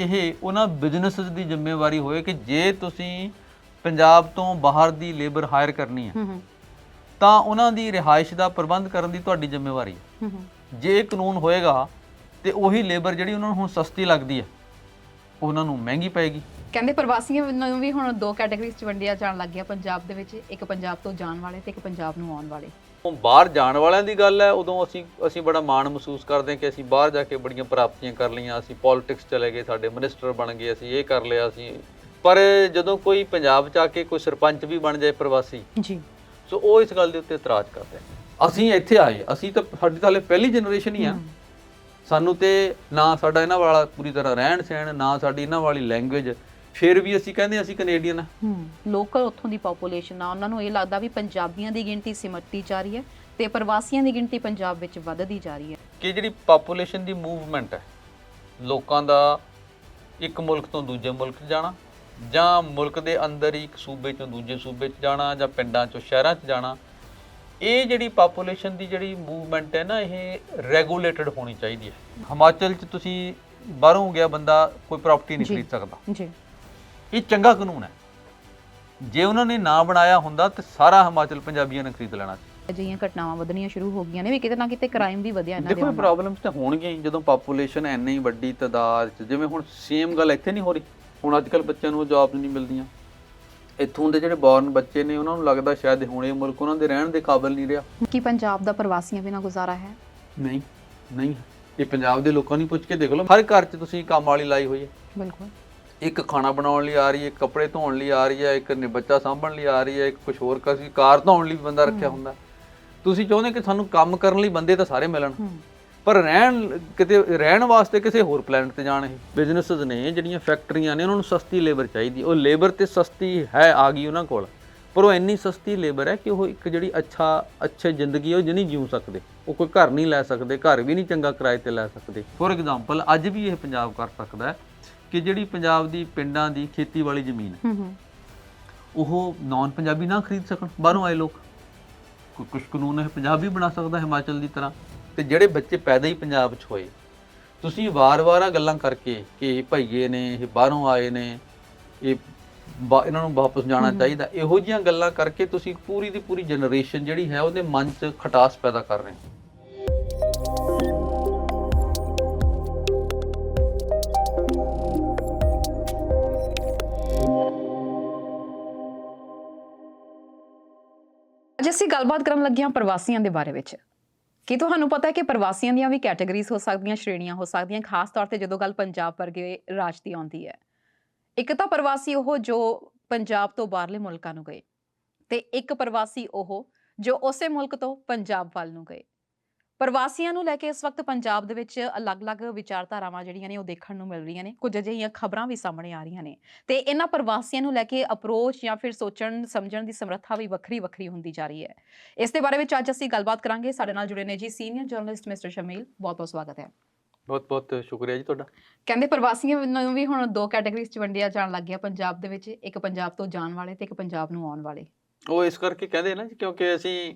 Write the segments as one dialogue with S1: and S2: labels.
S1: ਇਹ ਉਹਨਾਂ ਬਿਜ਼ਨੈਸਸ ਦੀ ਜ਼ਿੰਮੇਵਾਰੀ ਹੋਏ ਕਿ ਜੇ ਤੁਸੀਂ ਪੰਜਾਬ ਤੋਂ ਬਾਹਰ ਦੀ ਲੇਬਰ ਹਾਇਰ ਕਰਨੀ ਹੈ ਤਾਂ ਉਹਨਾਂ ਦੀ ਰਿਹਾਇਸ਼ ਦਾ ਪ੍ਰਬੰਧ ਕਰਨ ਦੀ ਤੁਹਾਡੀ ਜ਼ਿੰਮੇਵਾਰੀ ਹੈ। ਜੇ ਕਾਨੂੰਨ ਹੋਏਗਾ ਤੇ ਉਹੀ ਲੇਬਰ ਜਿਹੜੀ ਉਹਨਾਂ ਨੂੰ ਹੁਣ ਸਸਤੀ ਲੱਗਦੀ ਹੈ ਉਹਨਾਂ ਨੂੰ ਮਹਿੰਗੀ ਪਏਗੀ।
S2: ਕਹਿੰਦੇ ਪ੍ਰਵਾਸੀਆਂ ਨੂੰ ਵੀ ਹੁਣ ਦੋ ਕੈਟਾਗਰੀਜ਼ ਚ ਵੰਡਿਆ ਜਾਣ ਲੱਗ ਗਿਆ ਪੰਜਾਬ ਦੇ ਵਿੱਚ ਇੱਕ ਪੰਜਾਬ ਤੋਂ ਜਾਣ ਵਾਲੇ ਤੇ ਇੱਕ ਪੰਜਾਬ ਨੂੰ ਆਉਣ ਵਾਲੇ।
S1: ਬਾਹਰ ਜਾਣ ਵਾਲਿਆਂ ਦੀ ਗੱਲ ਹੈ ਉਦੋਂ ਅਸੀਂ ਅਸੀਂ ਬੜਾ ਮਾਣ ਮਹਿਸੂਸ ਕਰਦੇ ਹਾਂ ਕਿ ਅਸੀਂ ਬਾਹਰ ਜਾ ਕੇ ਬੜੀਆਂ ਪ੍ਰਾਪਤੀਆਂ ਕਰ ਲਈਆਂ ਅਸੀਂ ਪੋਲਿਟਿਕਸ ਚਲੇ ਗਏ ਸਾਡੇ ਮਿਨਿਸਟਰ ਬਣ ਗਏ ਅਸੀਂ ਇਹ ਕਰ ਲਿਆ ਅਸੀਂ ਪਰ ਜਦੋਂ ਕੋਈ ਪੰਜਾਬ ਚ ਆ ਕੇ ਕੋਈ ਸਰਪੰਚ ਵੀ ਬਣ ਜਾਏ ਪ੍ਰਵਾਸੀ
S2: ਜੀ।
S1: ਸੋ ਉਹ ਇਸ ਗੱਲ ਦੇ ਉੱਤੇ ਇਤਰਾਜ਼ ਕਰਦੇ ਆ ਅਸੀਂ ਇੱਥੇ ਆਏ ਅਸੀਂ ਤਾਂ ਸਾਡੀ ਤਾਂ ਹਲੇ ਪਹਿਲੀ ਜਨਰੇਸ਼ਨ ਹੀ ਆ। ਸਾਨੂੰ ਤੇ ਨਾ ਸਾਡਾ ਇਹਨਾਂ ਵਾਲਾ ਪੂਰੀ ਤਰ੍ਹਾਂ ਰਹਿਣ ਸਹਿਣ ਨਾ ਸਾਡੀ ਇਹਨਾਂ ਵਾਲੀ ਲੈਂਗੁਏਜ ਫਿਰ ਵੀ ਅਸੀਂ ਕਹਿੰਦੇ ਅਸੀਂ ਕੈਨੇਡੀਅਨ ਆ
S2: ਹੂੰ ਲੋਕਲ ਉੱਥੋਂ ਦੀ ਪੋਪੂਲੇਸ਼ਨ ਆ। ਉਹਨਾਂ ਨੂੰ ਇਹ ਲੱਗਦਾ ਵੀ ਪੰਜਾਬੀਆਂ ਦੀ ਗਿਣਤੀ ਸਿਮਟਦੀ ਜਾ ਰਹੀ ਹੈ ਤੇ ਪ੍ਰਵਾਸੀਆਂ ਦੀ ਗਿਣਤੀ ਪੰਜਾਬ ਵਿੱਚ ਵੱਧਦੀ ਜਾ ਰਹੀ ਹੈ।
S1: ਕਿ ਜਿਹੜੀ ਪਾਪੂਲੇਸ਼ਨ ਦੀ ਮੂਵਮੈਂਟ ਹੈ ਲੋਕਾਂ ਦਾ ਇੱਕ ਮੁਲਕ ਤੋਂ ਦੂਜੇ ਮੁਲਕ ਜਾਣਾ ਜਾਂ ਮੁਲਕ ਦੇ ਅੰਦਰ ਹੀ ਇੱਕ ਸੂਬੇ ਚੋਂ ਦੂਜੇ ਸੂਬੇ 'ਚ ਜਾਣਾ ਜਾਂ ਪਿੰਡਾਂ ਚੋਂ ਸ਼ਹਿਰਾਂ 'ਚ ਜਾਣਾ ਇਹ ਜਿਹੜੀ ਪਾਪੂਲੇਸ਼ਨ ਦੀ ਜਿਹੜੀ ਮੂਵਮੈਂਟ ਹੈ ਨਾ ਇਹ ਰੈਗੂਲੇਟਡ ਹੋਣੀ ਚਾਹੀਦੀ ਹੈ। ਹਿਮਾਚਲ 'ਚ ਤੁਸੀਂ ਬਾਹਰੋਂ ਗਿਆ ਬੰਦਾ ਕੋਈ ਪ੍ਰਾਪਰਟੀ ਨਹੀਂ। ਖਰੀਦ ਸਕਦਾ।
S2: ਜੀ।
S1: ਇਹ ਚੰਗਾ ਕਾਨੂੰਨ ਹੈ। ਜੇ ਉਹਨਾਂ ਨੇ ਨਾ ਬਣਾਇਆ ਹੁੰਦਾ ਤੇ ਸਾਰਾ ਹਿਮਾਚਲ ਪੰਜਾਬੀਆਂ ਨੇ ਖਰੀਦ ਲੈਣਾ ਸੀ।
S2: ਅਜਿਹੀਆਂ ਘਟਨਾਵਾਂ ਵਧਣੀਆਂ ਸ਼ੁਰੂ ਹੋ ਗਈਆਂ ਨੇ ਵੀ ਕਿਤੇ ਨਾ ਕਿਤੇ ਕ੍ਰਾਈਮ ਵੀ ਵਧਿਆ ਇਹਨਾਂ ਦੇ
S1: ਦੇਖੋ। ਪ੍ਰੋਬਲਮਸ ਤਾਂ ਹੋਣਗੀਆਂ ਹੀ ਜਦੋਂ ਪਾਪੂਲੇਸ਼ਨ ਇੰਨੀ ਵੱਡੀ ਤਾਦਾਦ ਚ ਜਿਵੇਂ ਹੁਣ ਸੇਮ ਗੱਲ ਇੱਥੇ ਨਹੀਂ ਹੋ ਰਹੀ। ਹੁਣ ਅੱਜ ਕੱਲ ਬੱਚਿਆਂ ਨੂੰ ਜੌਬਸ ਨਹੀਂ ਮਿਲਦੀਆਂ। ਇੱਥੋਂ ਦੇ ਜਿਹੜੇ ਬੌਰਨ ਬੱਚੇ ਨੇ ਉਹਨਾਂ ਨੂੰ ਲੱਗਦਾ ਸ਼ਾਇਦ ਹੁਣ ਇਹ ਮੁਲਕ ਉਹਨਾਂ ਦੇ ਰਹਿਣ ਦੇ ਕਾਬਿਲ ਨਹੀਂ ਰਿਹਾ।
S2: ਕੀ ਪੰਜਾਬ ਦਾ ਪ੍ਰਵਾਸੀਆਂ ਬਿਨਾਂ ਗੁਜ਼ਾਰਾ ਹੈ?
S1: ਨਹੀਂ ਨਹੀਂ। ਇਹ ਪੰਜਾਬ ਦੇ ਲੋਕਾਂ ਨੂੰ ਪੁੱਛ ਕੇ ਦੇਖ ਲਓ। ਹਰ ਘਰ 'ਚ ਤੁਸੀਂ ਕੰਮ ਵਾਲੀ ਲਾਈ ਹੋਈ ਹੈ।
S2: ਬਿਲਕੁਲ।
S1: ਇੱਕ ਖਾਣਾ ਬਣਾਉਣ ਲਈ ਆ ਰਹੀ ਹੈ ਕੱਪੜੇ ਧੋਣ ਲਈ ਆ ਰਹੀ ਹੈ ਇੱਕ ਨੇ ਬੱਚਾ ਸਾਂਭਣ ਲਈ ਆ ਰਹੀ ਹੈ ਇੱਕ ਕੁਝ ਹੋਰ ਕਸੀ ਕਾਰ ਧੋਣ ਲਈ ਬੰਦਾ ਰੱਖਿਆ ਹੁੰਦਾ। ਤੁਸੀਂ ਚਾਹੁੰਦੇ ਕਿ ਸਾਨੂੰ ਕੰਮ ਕਰਨ ਲਈ ਬੰਦੇ ਤਾਂ ਸਾਰੇ ਮਿਲਣ ਪਰ ਰਹਿਣ ਕਿਤੇ ਰਹਿਣ ਵਾਸਤੇ ਕਿਸੇ ਹੋਰ ਪਲੈਨਟ ਤੇ ਜਾਣ ਇਹ। ਬਿਜ਼ਨੈਸਸ ਨੇ ਜਿਹੜੀਆਂ ਫੈਕਟਰੀਆਂ ਨੇ ਉਹਨਾਂ ਨੂੰ ਸਸਤੀ ਲੇਬਰ ਚਾਹੀਦੀ। ਉਹ ਲੇਬਰ ਤੇ ਸਸਤੀ ਹੈ ਆ ਗਈ ਉਹਨਾਂ ਕੋਲ। ਪਰ ਉਹ ਇੰਨੀ ਸਸਤੀ ਲੇਬਰ ਹੈ ਕਿ ਉਹ ਇੱਕ ਜਿਹੜੀ ਅੱਛਾ ਅੱਛੇ ਜ਼ਿੰਦਗੀ ਉਹ ਨਹੀਂ ਜਿਉ ਸਕਦੇ। ਉਹ ਕੋਈ ਘਰ ਨਹੀਂ ਲੈ ਸਕਦੇ ਘਰ ਵੀ ਨਹੀਂ ਚੰਗਾ ਕਿਰਾਏ ਤੇ ਲੈ ਸਕਦੇ। ਫੋਰ ਐਗਜ਼ਾਮਪਲ ਅੱਜ ਵੀ ਇਹ ਪੰਜਾਬ ਕਰ ਸਕਦਾ ਹੈ। ਕਿ ਜਿਹੜੀ ਪੰਜਾਬ ਦੀ ਪਿੰਡਾਂ ਦੀ ਖੇਤੀ ਵਾਲੀ ਜ਼ਮੀਨ ਹੈ,
S2: ਹੂੰ ਹੂੰ।
S1: ਉਹ ਨਾਨ ਪੰਜਾਬੀ ਨਾ ਖਰੀਦ ਸਕਣ ਬਾਹਰੋਂ ਆਏ ਲੋਕ। ਕੋਈ ਕੁਝ ਕਾਨੂੰਨ ਹੈ ਪੰਜਾਬ ਬਣਾ ਸਕਦਾ ਹਿਮਾਚਲ ਦੀ ਤਰ੍ਹਾਂ। ਤੇ ਜਿਹੜੇ ਬੱਚੇ ਪੈਦਾ ਹੀ ਪੰਜਾਬ 'ਚ ਹੋਏ ਤੁਸੀਂ ਵਾਰ-ਵਾਰ ਆਹ ਗੱਲਾਂ ਕਰਕੇ ਕਿ ਇਹ ਭਈਏ ਨੇ ਇਹ ਬਾਹਰੋਂ ਆਏ ਨੇ ਇਹ ਇਹਨਾਂ ਨੂੰ ਵਾਪਸ ਜਾਣਾ ਚਾਹੀਦਾ ਇਹੋ ਜਿਹੀਆਂ ਗੱਲਾਂ ਕਰਕੇ ਤੁਸੀਂ ਪੂਰੀ ਦੀ ਪੂਰੀ ਜਨਰੇਸ਼ਨ ਜਿਹੜੀ ਹੈ ਉਹਦੇ ਮਨ 'ਚ ਖਟਾਸ ਪੈਦਾ ਕਰ ਰਹੇ ਹੋ।
S2: ਅਸੀਂ ਗੱਲਬਾਤ ਕਰਨ ਲੱਗੇ ਹਾਂ ਪ੍ਰਵਾਸੀਆਂ ਦੇ ਬਾਰੇ ਵਿੱਚ। ਕੀ ਤੁਹਾਨੂੰ ਪਤਾ ਹੈ ਕਿ ਪ੍ਰਵਾਸੀਆਂ ਦੀਆਂ ਵੀ ਕੈਟਾਗਰੀਜ਼ ਹੋ ਸਕਦੀਆਂ, ਸ਼੍ਰੇਣੀਆਂ ਹੋ ਸਕਦੀਆਂ, ਖਾਸ ਤੌਰ ਤੇ ਜਦੋਂ ਗੱਲ ਪੰਜਾਬ ਵਰਗੇ ਰਾਜ ਦੀ ਆਉਂਦੀ ਹੈ। ਇੱਕ ਤਾਂ ਪ੍ਰਵਾਸੀ ਉਹ ਜੋ ਪੰਜਾਬ ਤੋਂ ਬਾਹਰਲੇ ਮੁਲਕਾਂ ਨੂੰ ਗਏ ਤੇ ਇੱਕ ਪ੍ਰਵਾਸੀ ਉਹ ਜੋ ਉਸੇ ਮੁਲਕ ਤੋਂ ਪੰਜਾਬ ਵੱਲ ਨੂੰ ਗਏ। ਪ੍ਰਵਾਸੀਆਂ ਨੂੰ ਲੈ ਕੇ ਇਸ ਵਕਤ ਪੰਜਾਬ ਦੇ ਵਿੱਚ ਅਲੱਗ-ਅਲੱਗ ਵਿਚਾਰਧਾਰਾਵਾਂ ਜਿਹੜੀਆਂ ਨੇ ਉਹ ਦੇਖਣ ਨੂੰ ਮਿਲ ਰਹੀਆਂ ਨੇ। ਕੁਝ ਅਜਿਹੀਆਂ ਖਬਰਾਂ ਵੀ ਸਾਹਮਣੇ ਆ ਰਹੀਆਂ ਨੇ। ਤੇ ਇਹਨਾਂ ਪ੍ਰਵਾਸੀਆਂ ਨੂੰ ਲੈ ਕੇ ਅਪਰੋਚ ਜਾਂ ਫਿਰ ਸੋਚਣ ਸਮਝਣ ਦੀ ਸਮਰੱਥਾ ਵੀ ਵੱਖਰੀ ਵੱਖਰੀ ਹੁੰਦੀ ਜਾ ਰਹੀ ਹੈ। ਇਸ ਦੇ ਬਾਰੇ ਵਿੱਚ ਅੱਜ ਅਸੀਂ ਗੱਲਬਾਤ ਕਰਾਂਗੇ। ਸਾਡੇ ਨਾਲ ਜੁੜੇ ਨੇ ਜੀ ਸੀਨੀਅਰ ਜਰਨਲਿਸਟ ਮਿਸਟਰ ਸ਼ਮੀਲ। ਬਹੁਤ ਬਹੁਤ ਸਵਾਗਤ ਹੈ।
S1: ਬਹੁਤ-ਬਹੁਤ ਸ਼ੁਕਰੀਆ ਜੀ ਤੁਹਾਡਾ।
S2: ਕਹਿੰਦੇ ਪ੍ਰਵਾਸੀਆਂ ਨੂੰ ਵੀ ਹੁਣ ਦੋ ਕੈਟਾਗਰੀਜ਼ ਚ ਵੰਡਿਆ ਜਾਣ ਲੱਗ ਗਿਆ ਪੰਜਾਬ ਦੇ ਵਿੱਚ। ਇੱਕ ਪੰਜਾਬ ਤੋਂ ਜਾਣ ਵਾਲੇ ਤੇ ਇੱਕ ਪੰਜਾਬ ਨੂੰ ਆਉਣ ਵਾਲੇ।
S1: ਉਹ ਇਸ ਕਰਕੇ ਕਹਿੰਦੇ ਨਾ ਜੀ ਕਿਉਂਕਿ ਅਸੀਂ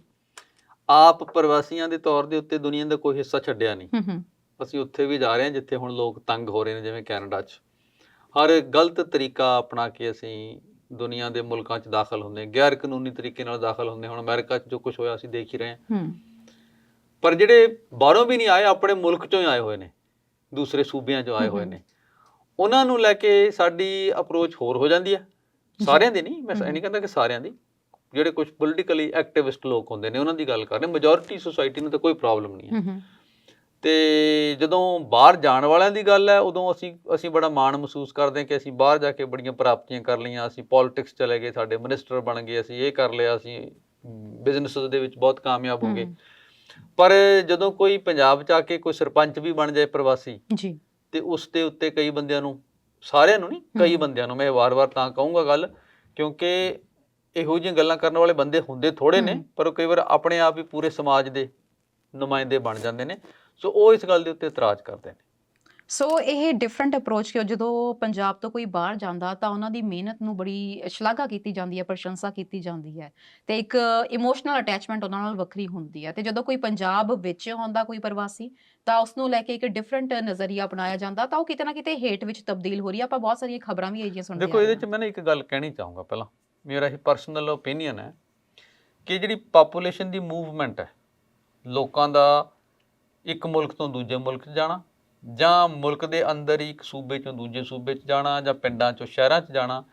S1: ਆਪ ਪ੍ਰਵਾਸੀਆਂ ਦੇ ਤੌਰ ਦੇ ਉੱਤੇ ਦੁਨੀਆ ਦਾ ਕੋਈ ਹਿੱਸਾ ਛੱਡਿਆ ਨਹੀਂ।
S2: ਹੂੰ
S1: ਅਸੀਂ ਉੱਥੇ ਵੀ ਜਾ ਰਹੇ ਹਾਂ ਜਿੱਥੇ ਹੁਣ ਲੋਕ ਤੰਗ ਹੋ ਰਹੇ ਨੇ ਜਿਵੇਂ ਕੈਨੇਡਾ 'ਚ। ਹਰ ਗਲਤ ਤਰੀਕਾ ਅਪਣਾ ਕੇ ਅਸੀਂ ਦੁਨੀਆ ਦੇ ਮੁਲਕਾਂ 'ਚ ਦਾਖਲ ਹੁੰਦੇ ਹਾਂ। ਗੈਰ ਕਾਨੂੰਨੀ ਤਰੀਕੇ ਨਾਲ ਦਾਖਲ ਹੁੰਦੇ। ਹੁਣ ਅਮਰੀਕਾ 'ਚ ਜੋ ਕੁਝ ਹੋਇਆ ਅਸੀਂ ਦੇਖ ਹੀ ਰਹੇ ਹਾਂ।
S2: ਹੂੰ।
S1: ਪਰ ਜਿਹੜੇ ਬਾਹਰੋਂ ਵੀ ਨਹੀਂ ਆਏ ਆਪਣੇ ਮੁਲਕ 'ਚੋਂ ਹੀ ਆਏ ਹੋਏ ਨੇ। ਦੂਸਰੇ ਸੂਬਿਆਂ 'ਚੋਂ ਆਏ ਹੋਏ। ਨੇ। ਉਹਨਾਂ ਨੂੰ ਲੈ ਕੇ ਸਾਡੀ ਅਪਰੋਚ ਹੋਰ ਹੋ ਜਾਂਦੀ ਹੈ। ਸਾਰਿਆਂ ਦੀ ਨਹੀਂ ਮੈਂ ਇਹ ਨਹੀਂ ਕਹਿੰਦਾ ਕਿ ਸਾਰਿਆਂ ਦੀ। ਜਿਹੜੇ ਕੁਝ ਪੋਲੀਟੀਕਲੀ ਐਕਟਿਵਿਸਟ ਲੋਕ ਹੁੰਦੇ ਨੇ ਉਹਨਾਂ ਦੀ ਗੱਲ ਕਰ ਰਹੇ ਮੈਜੋਰਿਟੀ ਸੋਸਾਇਟੀ ਨੂੰ ਤਾਂ ਕੋਈ ਪ੍ਰੋਬਲਮ ਨਹੀਂ ਹੈ। ਤੇ ਜਦੋਂ ਬਾਹਰ ਜਾਣ ਵਾਲਿਆਂ ਦੀ ਗੱਲ ਹੈ ਉਦੋਂ ਅਸੀਂ ਅਸੀਂ ਬੜਾ ਮਾਣ ਮਹਿਸੂਸ ਕਰਦੇ ਹਾਂ ਕਿ ਅਸੀਂ ਬਾਹਰ ਜਾ ਕੇ ਬੜੀਆਂ ਪ੍ਰਾਪਤੀਆਂ ਕਰ ਲਈਆਂ ਅਸੀਂ ਪੋਲਿਟਿਕਸ ਚਲੇ ਗਏ ਸਾਡੇ ਮਿਨਿਸਟਰ ਬਣ ਗਏ ਅਸੀਂ ਇਹ ਕਰ ਲਿਆ ਅਸੀਂ ਬਿਜ਼ਨੈਸ ਦੇ ਵਿੱਚ ਬਹੁਤ ਕਾਮਯਾਬ ਹੋ ਗਏ। ਪਰ ਜਦੋਂ ਕੋਈ ਪੰਜਾਬ ਚ ਆ ਕੇ ਕੋਈ ਸਰਪੰਚ ਵੀ ਬਣ ਜਾਏ ਪ੍ਰਵਾਸੀ
S2: ਜੀ।
S1: ਤੇ ਉਸ ਦੇ ਉੱਤੇ ਕਈ ਬੰਦਿਆਂ ਨੂੰ ਸਾਰਿਆਂ ਨੂੰ ਨਹੀਂ ਕਈ। ਬੰਦਿਆਂ ਨੂੰ ਮੈਂ ਵਾਰ-ਵਾਰ ਤਾਂ ਕਹੂੰਗਾ ਗੱਲ ਕਿਉਂਕਿ ਇਹੋ ਜਿਹੀਆਂ ਗੱਲਾਂ ਕਰਨ ਵਾਲੇ ਬੰਦੇ ਹੁੰਦੇ ਥੋੜੇ ਨੇ। ਪਰ ਉਹ ਕਈ ਵਾਰ ਆਪਣੇ ਆਪ ਹੀ ਪੂਰੇ ਸਮਾਜ ਦੇ ਨੁਮਾਇੰਦੇ ਬਣ ਜਾਂਦੇ ਨੇ। ਸੋ ਉਹ ਇਸ ਗੱਲ ਦੇ ਉੱਤੇ ਇਤਰਾਜ਼ ਕਰਦੇ ਨੇ।
S2: ਸੋ ਇਹ ਡਿਫਰੈਂਟ ਅਪਰੋਚ ਕਿ ਜਦੋਂ ਪੰਜਾਬ ਤੋਂ ਕੋਈ ਬਾਹਰ ਜਾਂਦਾ ਤਾਂ ਉਹਨਾਂ ਦੀ ਮਿਹਨਤ ਨੂੰ ਬੜੀ ਸ਼ਲਾਘਾ ਕੀਤੀ ਜਾਂਦੀ ਹੈ ਪ੍ਰਸ਼ੰਸਾ ਕੀਤੀ ਜਾਂਦੀ ਹੈ ਤੇ ਇੱਕ ਇਮੋਸ਼ਨਲ ਅਟੈਚਮੈਂਟ ਉਹਨਾਂ ਨਾਲ ਵੱਖਰੀ ਹੁੰਦੀ ਹੈ ਤੇ ਜਦੋਂ ਕੋਈ ਪੰਜਾਬ ਵਿੱਚ ਆਉਂਦਾ ਕੋਈ ਪ੍ਰਵਾਸੀ ਤਾਂ ਉਸ ਨੂੰ ਲੈ ਕੇ ਇੱਕ ਡਿਫਰੈਂਟ ਨਜ਼ਰੀਆ ਅਪਣਾਇਆ ਜਾਂਦਾ ਤਾਂ ਉਹ ਕਿਤੇ ਨਾ ਕਿਤੇ ਹੇਟ ਵਿੱਚ ਤਬਦੀਲ ਹੋ ਰਹੀ ਹੈ। ਆਪਾਂ ਬਹੁਤ ਸਾਰੀਆਂ ਖਬਰਾਂ ਵੀ ਇਹ ਜਿਹੀਆਂ ਸੁਣਦੇ
S1: ਦੇਖੋ
S2: ਆ
S1: ਇਹਦੇ
S2: ਰਹੇ
S1: ਚ ਮੈਂ ਇੱਕ ਗੱਲ ਕਹਿਣੀ ਚਾਹੂੰਗਾ ਪਹਿਲਾਂ। ਮੇਰਾ ਇਹ ਪਰਸਨਲ ਓਪੀਨੀਅਨ ਹੈ ਕਿ ਜਿਹੜੀ ਪਾਪੂਲੇਸ਼ਨ ਦੀ ਮੂਵਮੈਂਟ ਹੈ ਲੋਕਾਂ ਦਾ ਇੱਕ ਮੁਲਕ ਤੋਂ ਦੂਜੇ ਮੁਲਕ ਜਾਣਾ ਜਾਂ ਮੁਲਕ ਦੇ ਅੰਦਰ ਹੀ ਇੱਕ ਸੂਬੇ ਚੋਂ ਦੂਜੇ ਸੂਬੇ 'ਚ ਜਾਣਾ ਜਾਂ ਪਿੰਡਾਂ ਚੋਂ ਸ਼ਹਿਰਾਂ 'ਚ ਜਾਣਾ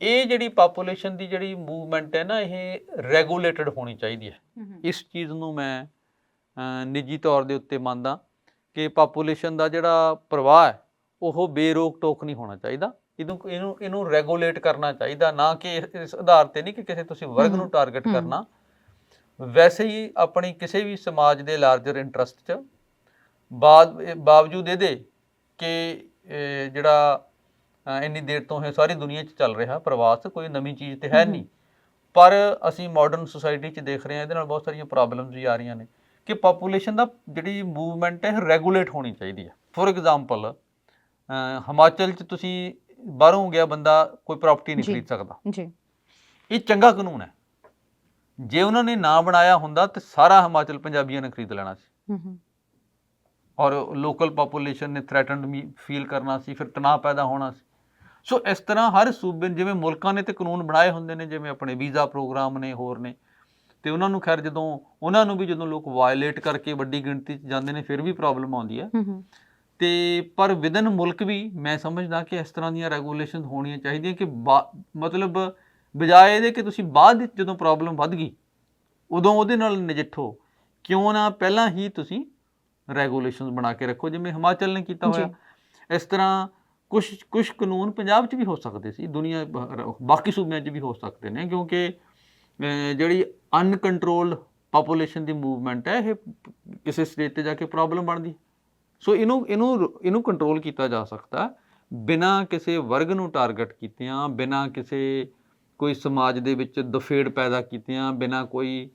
S1: ਇਹ ਜਿਹੜੀ ਪਾਪੂਲੇਸ਼ਨ ਦੀ ਜਿਹੜੀ ਮੂਵਮੈਂਟ ਹੈ ਨਾ ਇਹ ਰੈਗੂਲੇਟਡ ਹੋਣੀ ਚਾਹੀਦੀ ਹੈ। ਇਸ ਚੀਜ਼ ਨੂੰ ਮੈਂ ਨਿੱਜੀ ਤੌਰ ਦੇ ਉੱਤੇ ਮੰਨਦਾ ਕਿ ਪਾਪੂਲੇਸ਼ਨ ਦਾ ਜਿਹੜਾ ਪ੍ਰਵਾਹ ਹੈ ਉਹ ਬੇਰੋਕ ਟੋਕ ਨਹੀਂ ਹੋਣਾ ਚਾਹੀਦਾ। ਇਹਨੂੰ ਇਹਨੂੰ ਇਹਨੂੰ ਰੈਗੂਲੇਟ ਕਰਨਾ ਚਾਹੀਦਾ ਨਾ ਕਿ ਇਸ- ਆਧਾਰ ਤੇ ਨਹੀਂ ਕਿ ਕਿਸੇ ਤੁਸੀਂ ਵਰਗ ਨੂੰ ਟਾਰਗੇਟ। ਕਰਨਾ ਵੈਸੇ ਹੀ ਆਪਣੀ ਕਿਸੇ ਵੀ ਸਮਾਜ ਦੇ ਲਾਰਜਰ ਇੰਟਰਸਟ 'ਚ ਬਾਦ ਬਾਵਜੂਦ ਇਹਦੇ ਕਿ ਜਿਹੜਾ ਇੰਨੀ ਦੇਰ ਤੋਂ ਇਹ ਸਾਰੀ ਦੁਨੀਆ 'ਚ ਚੱਲ ਰਿਹਾ ਪ੍ਰਵਾਸ ਕੋਈ ਨਵੀਂ ਚੀਜ਼ ਤੇ ਹੈ। ਨਹੀਂ ਪਰ ਅਸੀਂ ਮਾਡਰਨ ਸੁਸਾਇਟੀ 'ਚ ਦੇਖ ਰਹੇ ਹਾਂ ਇਹਦੇ ਨਾਲ ਬਹੁਤ ਸਾਰੀਆਂ ਪ੍ਰੋਬਲਮਸ ਵੀ ਆ ਰਹੀਆਂ ਨੇ ਕਿ ਪਾਪੂਲੇਸ਼ਨ ਦਾ ਜਿਹੜੀ ਮੂਵਮੈਂਟ ਹੈ ਰੈਗੂਲੇਟ ਹੋਣੀ ਚਾਹੀਦੀ ਹੈ ਫੋਰ ਐਗਜ਼ਾਮਪਲ ਹਿਮਾਚਲ 'ਚ ਤੁਸੀਂ ਬਾਹਰੋਂ ਗਿਆ ਬੰਦਾ ਕੋਈ ਪ੍ਰਾਪਰਟੀ ਨਹੀਂ। ਖਰੀਦ ਸਕਦਾ।
S2: ਜੀ।
S1: ਇਹ ਚੰਗਾ ਕਾਨੂੰਨ ਹੈ। ਜੇ ਉਹਨਾਂ ਨੇ ਨਾ ਬਣਾਇਆ ਹੁੰਦਾ ਤੇ ਸਾਰਾ ਹਿਮਾਚਲ ਪੰਜਾਬੀਆਂ ਨੇ ਖਰੀਦ ਲੈਣਾ ਸੀ। ਔਰ ਲੋਕਲ ਪੋਪੂਲੇਸ਼ਨ ਨੇ ਥ੍ਰੈਟਨਡ ਫੀਲ ਕਰਨਾ ਸੀ ਫਿਰ ਤਣਾਅ ਪੈਦਾ ਹੋਣਾ ਸੀ। ਸੋ ਇਸ ਤਰ੍ਹਾਂ ਹਰ ਸੂਬੇ ਜਿਵੇਂ ਮੁਲਕਾਂ ਨੇ ਤੇ ਕਾਨੂੰਨ ਬਣਾਏ ਹੁੰਦੇ ਨੇ ਜਿਵੇਂ ਆਪਣੇ ਵੀਜ਼ਾ ਪ੍ਰੋਗਰਾਮ ਨੇ ਹੋਰ ਨੇ ਤੇ ਉਹਨਾਂ ਨੂੰ ਖੈਰ ਜਦੋਂ ਉਹਨਾਂ ਨੂੰ ਵੀ ਜਦੋਂ ਲੋਕ ਵਾਇਲੇਟ ਕਰਕੇ ਵੱਡੀ ਗਿਣਤੀ 'ਚ ਜਾਂਦੇ ਨੇ ਫਿਰ ਵੀ ਪ੍ਰੋਬਲਮ ਆਉਂਦੀ ਹੈ। ਤੇ ਪਰ ਵਿਦਨ ਮੁਲਕ ਵੀ ਮੈਂ ਸਮਝਦਾ ਕਿ ਇਸ ਤਰ੍ਹਾਂ ਦੀਆਂ ਰੈਗੂਲੇਸ਼ਨ ਹੋਣੀਆਂ ਚਾਹੀਦੀਆਂ ਕਿ ਮਤਲਬ ਬਜਾਏ ਇਹਦੇ ਕਿ ਤੁਸੀਂ ਬਾਅਦ ਵਿੱਚ ਜਦੋਂ ਪ੍ਰੋਬਲਮ ਵੱਧ ਗਈ ਉਦੋਂ ਉਹਦੇ ਨਾਲ ਨਜਿੱਠੋ। ਕਿਉਂ ਨਾ ਪਹਿਲਾਂ ਹੀ ਤੁਸੀਂ ਰੈਗੂਲੇਸ਼ਨਸ ਬਣਾ ਕੇ ਰੱਖੋ ਜਿਵੇਂ ਹਿਮਾਚਲ ਨੇ ਕੀਤਾ। ਹੋਇਆ। ਇਸ ਤਰ੍ਹਾਂ ਕੁਝ ਕੁਝ ਕਾਨੂੰਨ ਪੰਜਾਬ 'ਚ ਵੀ ਹੋ ਸਕਦੇ ਸੀ ਦੁਨੀਆ ਬਾਕੀ ਸੂਬਿਆਂ 'ਚ ਵੀ ਹੋ ਸਕਦੇ ਨੇ ਕਿਉਂਕਿ ਜਿਹੜੀ ਅਨਕੰਟਰੋਲਡ ਪਾਪੂਲੇਸ਼ਨ ਦੀ ਮੂਵਮੈਂਟ ਹੈ ਇਹ ਕਿਸੇ ਸਟੇਜ ਤੇ ਜਾ ਕੇ ਪ੍ਰੋਬਲਮ ਬਣਦੀ। ਹੈ ਸੋ ਇਹਨੂੰ ਇਹਨੂੰ ਇਹਨੂੰ ਕੰਟਰੋਲ ਕੀਤਾ ਜਾ ਸਕਦਾ ਬਿਨਾਂ ਕਿਸੇ ਵਰਗ ਨੂੰ ਟਾਰਗੇਟ ਕੀਤਿਆਂ ਬਿਨਾਂ ਕਿਸੇ ਕੋਈ ਸਮਾਜ ਦੇ ਵਿੱਚ ਦਫੇੜ ਪੈਦਾ ਕੀਤਿਆਂ ਬਿਨਾਂ ਕੋਈ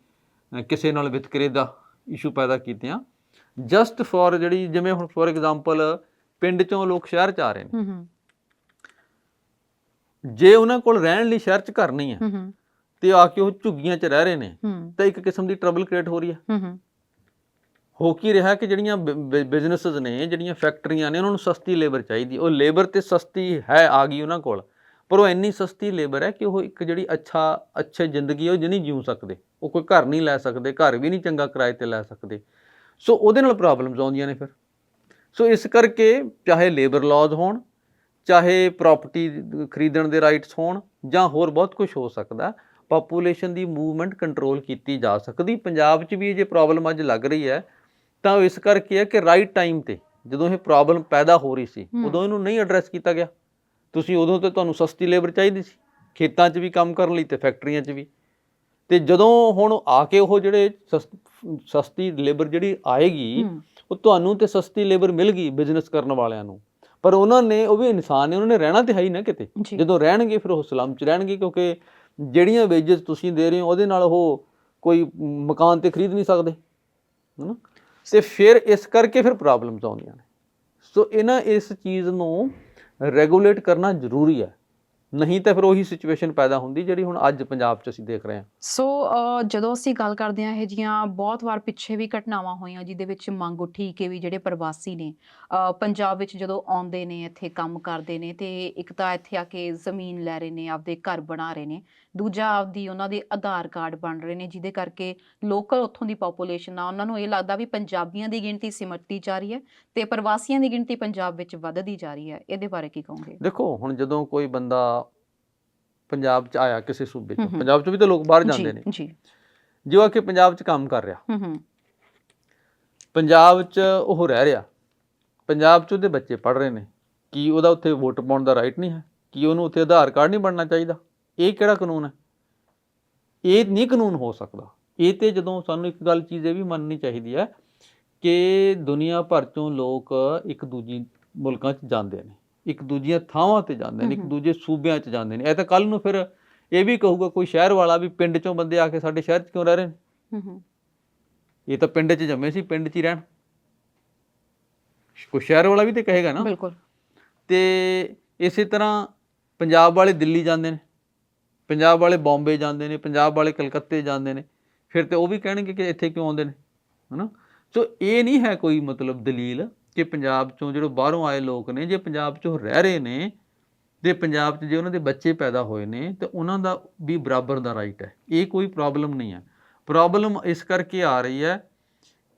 S1: ਕਿਸੇ ਨਾਲ ਵਿਤਕਰੇ ਦਾ ਇਸ਼ੂ ਪੈਦਾ ਕੀਤਿਆਂ। ਜਸਟ ਫॉर ਜਿਹੜੀ ਜਿਵੇਂ ਹੁਣ ਫੋਰ ਐਗਜ਼ਾਮਪਲ ਪਿੰਡ ਚੋਂ ਲੋਕ ਸ਼ਹਿਰ ਚ ਆ ਰਹੇ ਨੇ। ਜੇ ਉਹਨਾਂ ਕੋਲ ਰਹਿਣ ਲਈ ਸ਼ਹਿਰ ਚ ਘਰ ਨਹੀਂ ਹੈ ਤੇ ਆ ਕੇ ਉਹ ਝੁੱਗੀਆਂ ਚ ਰਹਿ ਰਹੇ ਨੇ ਤਾਂ ਇੱਕ ਕਿਸਮ ਦੀ ਟਰਬਲ ਕ੍ਰੀਏਟ ਹੋ ਰਹੀ ਹੈ। ਹੋ ਕੀ ਰਿਹਾ ਕਿ ਜਿਹੜੀਆਂ ਬਿਜ਼ਨੈਸਸ ਨੇ, ਜਿਹੜੀਆਂ ਫੈਕਟਰੀਆਂ ਨੇ, ਉਹਨਾਂ ਨੂੰ ਸਸਤੀ ਲੇਬਰ ਚਾਹੀਦੀ ਉਹ ਲੇਬਰ ਤੇ ਸਸਤੀ ਹੈ, ਆ ਗਈ ਉਹਨਾਂ ਕੋਲ। ਪਰ ਉਹ ਇੰਨੀ ਸਸਤੀ ਲੇਬਰ ਹੈ ਕਿ ਉਹ ਇੱਕ ਜਿਹੜੀ ਅੱਛਾ, ਅੱਛੇ ਜ਼ਿੰਦਗੀ ਹੈ, ਉਹ ਨਹੀਂ ਜਿਉ ਸਕਦੇ। ਉਹ ਕੋਈ ਘਰ ਨਹੀਂ ਲੈ ਸਕਦੇ, ਘਰ ਵੀ ਨਹੀਂ ਚੰਗਾ ਕਿਰਾਏ ਤੇ ਲੈ ਸਕਦੇ। ਸੋ ਉਹਦੇ ਨਾਲ ਪ੍ਰੋਬਲਮਸ ਆਉਂਦੀਆਂ ਨੇ ਫਿਰ। ਸੋ ਇਸ ਕਰਕੇ ਚਾਹੇ ਲੇਬਰ ਲਾਜ਼ ਹੋਣ, ਚਾਹੇ ਪ੍ਰਾਪਰਟੀ ਖਰੀਦਣ ਦੇ ਰਾਈਟਸ ਹੋਣ, ਜਾਂ ਹੋਰ ਬਹੁਤ ਕੁਝ ਹੋ ਸਕਦਾ ਪਾਪੂਲੇਸ਼ਨ ਦੀ ਮੂਵਮੈਂਟ ਕੰਟਰੋਲ ਕੀਤੀ ਜਾ ਸਕਦੀ। ਪੰਜਾਬ 'ਚ ਵੀ ਇਹ ਜੇ ਪ੍ਰੋਬਲਮ ਅੱਜ ਲੱਗ ਰਹੀ ਹੈ ਤਾਂ ਇਸ ਕਰਕੇ ਹੈ ਕਿ ਰਾਈਟ ਟਾਈਮ ਤੇ ਜਦੋਂ ਇਹ ਪ੍ਰੋਬਲਮ ਪੈਦਾ ਹੋ ਰਹੀ ਸੀ। ਉਦੋਂ ਇਹਨੂੰ ਨਹੀਂ ਐਡਰੈਸ ਕੀਤਾ ਗਿਆ। ਤੁਸੀਂ ਉਦੋਂ ਤੇ ਤੁਹਾਨੂੰ ਸਸਤੀ ਲੇਬਰ ਚਾਹੀਦੀ ਸੀ ਖੇਤਾਂ 'ਚ ਵੀ ਕੰਮ ਕਰਨ ਲਈ ਤੇ ਫੈਕਟਰੀਆਂ 'ਚ ਵੀ। ਤੇ ਜਦੋਂ ਹੁਣ ਆ ਕੇ ਉਹ ਜਿਹੜੇ ਸਸ- ਸਸਤੀ ਲੇਬਰ ਜਿਹੜੀ ਆਏਗੀ ਉਹ ਤੁਹਾਨੂੰ ਤੇ ਸਸਤੀ ਲੇਬਰ ਮਿਲ ਗਈ ਬਿਜ਼ਨਸ ਕਰਨ ਵਾਲਿਆਂ ਨੂੰ। ਪਰ ਉਹਨਾਂ ਨੇ ਉਹ ਵੀ ਇਨਸਾਨ ਨੇ ਉਹਨਾਂ ਨੇ ਰਹਿਣਾ ਤੇ ਹੈ ਹੀ ਨਾ ਕਿਤੇ। ਜਦੋਂ ਰਹਿਣਗੇ ਫਿਰ ਉਹ ਸਲਮ 'ਚ ਰਹਿਣਗੇ ਕਿਉਂਕਿ ਜਿਹੜੀਆਂ ਵੇਜਸ ਤੁਸੀਂ ਦੇ ਰਹੇ ਹੋ ਉਹਦੇ ਨਾਲ ਉਹ ਕੋਈ ਮਕਾਨ ਤੇ ਖਰੀਦ ਨਹੀਂ ਸਕਦੇ। ਹਨਾ? ਤੇ ਫਿਰ ਇਸ ਕਰਕੇ ਫਿਰ ਪ੍ਰੋਬਲਮਸ ਆਉਂਦੀਆਂ ਨੇ। ਸੋ ਇਹਨਾਂ ਇਸ ਚੀਜ਼ ਨੂੰ ਰੈਗੂਲੇਟ ਕਰਨਾ ਜ਼ਰੂਰੀ ਹੈ। ਨਹੀਂ ਤਾਂ ਫਿਰ ਉਹੀ ਸਿਚੁਏਸ਼ਨ ਪੈਦਾ ਹੁੰਦੀ ਜਿਹੜੀ ਹੁਣ ਅੱਜ ਪੰਜਾਬ 'ਚ ਅਸੀਂ ਦੇਖ ਰਹੇ ਹਾਂ।
S2: ਸੋ ਜਦੋਂ ਅਸੀਂ ਗੱਲ ਕਰਦੇ ਹਾਂ, ਇਹ ਜੀਆਂ ਬਹੁਤ ਵਾਰ ਪਿੱਛੇ ਵੀ ਘਟਨਾਵਾਂ ਹੋਈਆਂ, ਜਿਹਦੇ ਵਿੱਚ ਮੰਗ ਉੱਠੀ ਕਿ ਵੀ ਜਿਹੜੇ ਪ੍ਰਵਾਸੀ ਨੇ ਪੰਜਾਬ ਵਿੱਚ ਜਦੋਂ ਆਉਂਦੇ ਨੇ, ਇੱਥੇ ਕੰਮ ਕਰਦੇ ਨੇ ਤੇ ਇੱਕ ਤਾਂ ਇੱਥੇ ਆ ਕੇ ਜ਼ਮੀਨ ਲੈ ਰਹੇ ਨੇ, ਆਪਦੇ ਘਰ ਬਣਾ ਰਹੇ ਨੇ ਦੂਜਾ ਆਪਦੀ ਉਹਨਾਂ ਦੇ ਆਧਾਰ ਕਾਰਡ ਬਣ ਰਹੇ ਨੇ ਜਿਹਦੇ ਕਰਕੇ ਲੋਕਲ ਉੱਥੋਂ ਦੀ ਪੋਪੂਲੇਸ਼ਨ ਆ ਉਹਨਾਂ ਨੂੰ ਇਹ ਲੱਗਦਾ ਵੀ ਪੰਜਾਬੀਆਂ ਦੀ ਗਿਣਤੀ ਸਿਮਟਦੀ ਜਾ ਰਹੀ ਹੈ ਤੇ ਪ੍ਰਵਾਸੀਆਂ ਦੀ ਗਿਣਤੀ ਪੰਜਾਬ ਵਿੱਚ ਵੱਧਦੀ ਜਾ ਰਹੀ ਹੈ। ਇਹਦੇ ਬਾਰੇ ਕੀ ਕਹੋਗੇ?
S1: ਦੇਖੋ ਹੁਣ ਜਦੋਂ ਕੋਈ ਬੰਦਾ ਪੰਜਾਬ 'ਚ ਆਇਆ ਕਿਸੇ ਸੂਬੇ 'ਚੋਂ। ਪੰਜਾਬ 'ਚ ਵੀ ਤਾਂ ਲੋਕ ਬਾਹਰ ਜਾਂਦੇ ਨੇ।
S2: ਜੀ।
S1: ਜੋ ਆ ਕੇ ਪੰਜਾਬ 'ਚ ਕੰਮ ਕਰ ਰਿਹਾ।
S2: ਹੂੰ ਹੂੰ।
S1: ਪੰਜਾਬ 'ਚ ਉਹ ਰਹਿ ਰਿਹਾ। ਪੰਜਾਬ 'ਚ ਉਹਦੇ ਬੱਚੇ ਪੜ ਰਹੇ ਨੇ। ਕੀ ਉਹਦਾ ਉੱਥੇ ਵੋਟ ਪਾਉਣ ਦਾ ਰਾਈਟ ਨਹੀਂ ਹੈ? ਕੀ ਉਹਨੂੰ ਉੱਥੇ ਆਧਾਰ ਕਾਰਡ ਨਹੀਂ ਬਣਨਾ ਚਾਹੀਦਾ? ਇਹ ਕਿਹੜਾ ਕਾਨੂੰਨ ਹੈ? ਇਹ ਨਹੀਂ ਕਾਨੂੰਨ ਹੋ ਸਕਦਾ। ਇਹ ਤੇ ਜਦੋਂ ਸਾਨੂੰ ਇੱਕ ਗੱਲ ਚੀਜ਼ ਇਹ ਵੀ ਮੰਨਣੀ ਚਾਹੀਦੀ ਹੈ ਕਿ ਦੁਨੀਆ ਭਰ ਚੋਂ ਲੋਕ ਇੱਕ ਦੂਜੀ ਮੁਲਕਾਂ 'ਚ ਜਾਂਦੇ ਨੇ। ਇੱਕ ਦੂਜੀਆਂ ਥਾਵਾਂ ਤੇ ਜਾਂਦੇ ਨੇ ਇੱਕ। ਦੂਜੇ ਸੂਬਿਆਂ 'ਚ ਜਾਂਦੇ ਨੇ। ਇਹ ਤਾਂ ਕੱਲ ਨੂੰ ਫਿਰ ਇਹ ਵੀ ਕਹੂਗਾ ਕੋਈ ਸ਼ਹਿਰ ਵਾਲਾ ਵੀ ਪਿੰਡ 'ਚੋਂ ਬੰਦੇ ਆ ਕੇ ਸਾਡੇ ਸ਼ਹਿਰ 'ਚ ਕਿਉਂ ਰਹਿ ਰਹੇ ਨੇ? ਇਹ ਤਾਂ ਪਿੰਡ 'ਚ ਜੰਮੇ ਸੀ ਪਿੰਡ 'ਚ ਹੀ ਰਹਿਣ। ਕੋਈ ਸ਼ਹਿਰ ਵਾਲਾ ਵੀ ਤੇ ਕਹੇਗਾ ਨਾ।
S2: ਬਿਲਕੁਲ।
S1: ਤੇ ਇਸੇ ਤਰ੍ਹਾਂ ਪੰਜਾਬ ਵਾਲੇ ਦਿੱਲੀ ਜਾਂਦੇ ਨੇ। ਪੰਜਾਬ ਵਾਲੇ ਬੰਬੇ ਜਾਂਦੇ ਨੇ, ਪੰਜਾਬ ਵਾਲੇ ਕਲਕੱਤੇ ਜਾਂਦੇ ਨੇ। ਫਿਰ ਤੇ ਉਹ ਵੀ ਕਹਿਣਗੇ ਕਿ ਇੱਥੇ ਕਿਉਂ ਆਉਂਦੇ ਨੇ, ਹਨਾ? ਸੋ ਇਹ ਨਹੀਂ ਹੈ ਕੋਈ ਮਤਲਬ ਦਲੀਲ ਕਿ ਪੰਜਾਬ ਚੋਂ ਜਿਹੜੇ ਬਾਹਰੋਂ ਆਏ ਲੋਕ ਨੇ, ਜੇ ਪੰਜਾਬ ਚੋਂ ਰਹਿ ਰਹੇ ਨੇ, ਤੇ ਪੰਜਾਬ 'ਚ ਜੇ ਉਹਨਾਂ ਦੇ ਬੱਚੇ ਪੈਦਾ ਹੋਏ ਨੇ, ਤੇ ਉਹਨਾਂ ਦਾ ਵੀ ਬਰਾਬਰ ਦਾ ਰਾਈਟ ਹੈ। ਇਹ ਕੋਈ ਪ੍ਰੋਬਲਮ ਨਹੀਂ ਹੈ। ਪ੍ਰੋਬਲਮ ਇਸ ਕਰਕੇ ਆ ਰਹੀ ਹੈ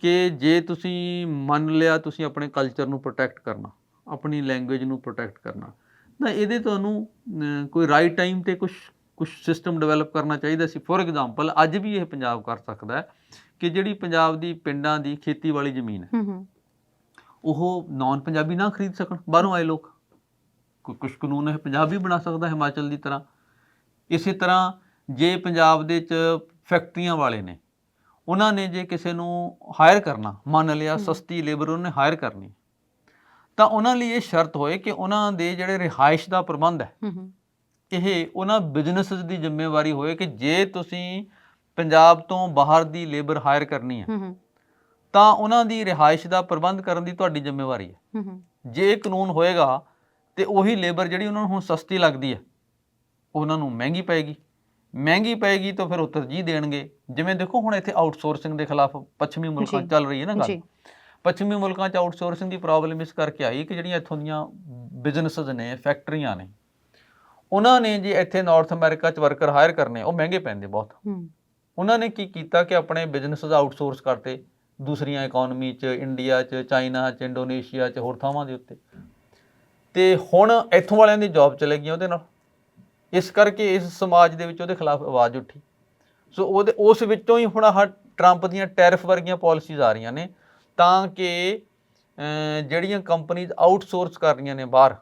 S1: ਕਿ ਜੇ ਤੁਸੀਂ ਮੰਨ ਲਿਆ ਤੁਸੀਂ ਆਪਣੇ ਕਲਚਰ ਨੂੰ ਪ੍ਰੋਟੈਕਟ ਕਰਨਾ, ਆਪਣੀ ਲੈਂਗੁਏਜ ਨੂੰ ਪ੍ਰੋਟੈਕਟ ਕਰਨਾ, ਤਾਂ ਇਹਦੇ ਤੁਹਾਨੂੰ ਕੋਈ ਰਾਈਟ ਟਾਈਮ ਤੇ ਕੁਝ ਕੁਝ ਸਿਸਟਮ ਡਿਵੈਲਪ ਕਰਨਾ ਚਾਹੀਦਾ ਸੀ। ਫੋਰ ਐਗਜ਼ਾਮਪਲ ਅੱਜ ਵੀ ਇਹ ਪੰਜਾਬ ਕਰ ਸਕਦਾ ਹੈ ਕਿ ਜਿਹੜੀ ਪੰਜਾਬ ਦੀ ਪਿੰਡਾਂ ਦੀ ਖੇਤੀ ਵਾਲੀ ਜ਼ਮੀਨ ਹੈ ਉਹ ਨਾਨ ਪੰਜਾਬੀ ਨਾ ਖਰੀਦ ਸਕਣ ਬਾਹਰੋਂ ਆਏ ਲੋਕ। ਕੋਈ ਕੁਝ ਕਾਨੂੰਨ ਹੈ ਪੰਜਾਬੀ ਬਣਾ ਸਕਦਾ ਹਿਮਾਚਲ ਦੀ ਤਰ੍ਹਾਂ। ਇਸੇ ਤਰ੍ਹਾਂ ਜੇ ਪੰਜਾਬ ਦੇ ਚ ਫੈਕਟਰੀਆਂ ਵਾਲੇ ਨੇ ਉਹਨਾਂ ਨੇ ਜੇ ਕਿਸੇ ਨੂੰ ਹਾਇਰ ਕਰਨਾ ਮੰਨ ਲਿਆ ਸਸਤੀ ਲੇਬਰ ਉਹਨੇ ਹਾਇਰ ਕਰਨੀ ਤਾਂ ਉਹਨਾਂ ਲਈ ਇਹ ਸ਼ਰਤ ਹੋਏ ਕਿ ਉਹਨਾਂ ਦੇ ਜਿਹੜੇ ਰਿਹਾਇਸ਼ ਦਾ ਪ੍ਰਬੰਧ ਹੂੰ। ਇਹ ਉਹਨਾਂ ਬਿਜ਼ਨੈਸਸ ਦੀ ਜ਼ਿੰਮੇਵਾਰੀ ਹੋਏ ਕਿ ਜੇ ਤੁਸੀਂ ਪੰਜਾਬ ਤੋਂ ਬਾਹਰ ਦੀ ਲੇਬਰ ਹਾਇਰ ਕਰਨੀ ਹੈ ਤਾਂ ਉਹਨਾਂ ਦੀ ਰਿਹਾਇਸ਼ ਦਾ ਪ੍ਰਬੰਧ ਕਰਨ ਦੀ ਤੁਹਾਡੀ ਜ਼ਿੰਮੇਵਾਰੀ ਹੈ। ਜੇ ਇਹ ਕਾਨੂੰਨ ਹੋਏਗਾ ਤੇ ਉਹੀ ਲੇਬਰ ਜਿਹੜੀ ਉਹਨਾਂ ਨੂੰ ਹੁਣ ਸਸਤੀ ਲੱਗਦੀ ਹੈ ਉਹਨਾਂ ਨੂੰ ਮਹਿੰਗੀ ਪਏਗੀ। ਮਹਿੰਗੀ ਪਏਗੀ ਤਾਂ ਫਿਰ ਉਹ ਤਰਜੀਹ ਦੇਣਗੇ। ਜਿਵੇਂ ਦੇਖੋ ਹੁਣ ਇੱਥੇ ਆਊਟਸੋਰਸਿੰਗ ਦੇ ਖਿਲਾਫ ਪੱਛਮੀ ਮੁਲਕਾਂ 'ਚ। ਚੱਲ ਰਹੀ ਹੈ ਨਾ ਗੱਲ। ਪੱਛਮੀ ਮੁਲਕਾਂ 'ਚ ਆਊਟਸੋਰਸਿੰਗ ਦੀ ਪ੍ਰੋਬਲਮ ਇਸ ਕਰਕੇ ਆਈ ਕਿ ਜਿਹੜੀਆਂ ਇੱਥੋਂ ਦੀਆਂ ਬਿਜ਼ਨੈਸਸ ਨੇ ਫੈਕਟਰੀਆਂ ਨੇ ਉਹਨਾਂ ਨੇ ਜੇ ਇੱਥੇ ਨਾਰਥ ਅਮਰੀਕਾ 'ਚ ਵਰਕਰ ਹਾਇਰ ਕਰਨੇ ਉਹ ਮਹਿੰਗੇ ਪੈਂਦੇ ਬਹੁਤ। ਉਹਨਾਂ ਨੇ ਕੀ ਕੀਤਾ ਕਿ ਆਪਣੇ ਬਿਜ਼ਨੈਸਸ ਆਊਟਸੋਰਸ ਕਰਤੇ ਦੂਸਰੀਆਂ ਇਕਨੋਮੀ 'ਚ ਇੰਡੀਆ 'ਚ ਚਾਈਨਾ 'ਚ ਇੰਡੋਨੇਸ਼ੀਆ 'ਚ ਹੋਰ ਥਾਵਾਂ ਦੇ ਉੱਤੇ। ਤੇ ਹੁਣ ਇੱਥੋਂ ਵਾਲਿਆਂ ਦੀ ਜੌਬ ਚਲੇ ਗਈ ਉਹਦੇ ਨਾਲ। ਇਸ ਕਰਕੇ ਇਸ ਸਮਾਜ ਦੇ ਵਿੱਚ ਉਹਦੇ ਖਿਲਾਫ ਆਵਾਜ਼ ਉੱਠੀ। ਸੋ ਉਹਦੇ ਉਸ ਵਿੱਚੋਂ ਹੀ ਹੁਣ ਆਹ ਟਰੰਪ ਦੀਆਂ ਟੈਰਿਫ ਵਰਗੀਆਂ ਪਾਲਿਸੀਜ਼ ਆ ਰਹੀਆਂ ਨੇ ਤਾਂ ਕਿ ਜਿਹੜੀਆਂ ਕੰਪਨੀਆਂ ਆਊਟਸੋਰਸ ਕਰ ਰਹੀਆਂ ਨੇ ਬਾਹਰ।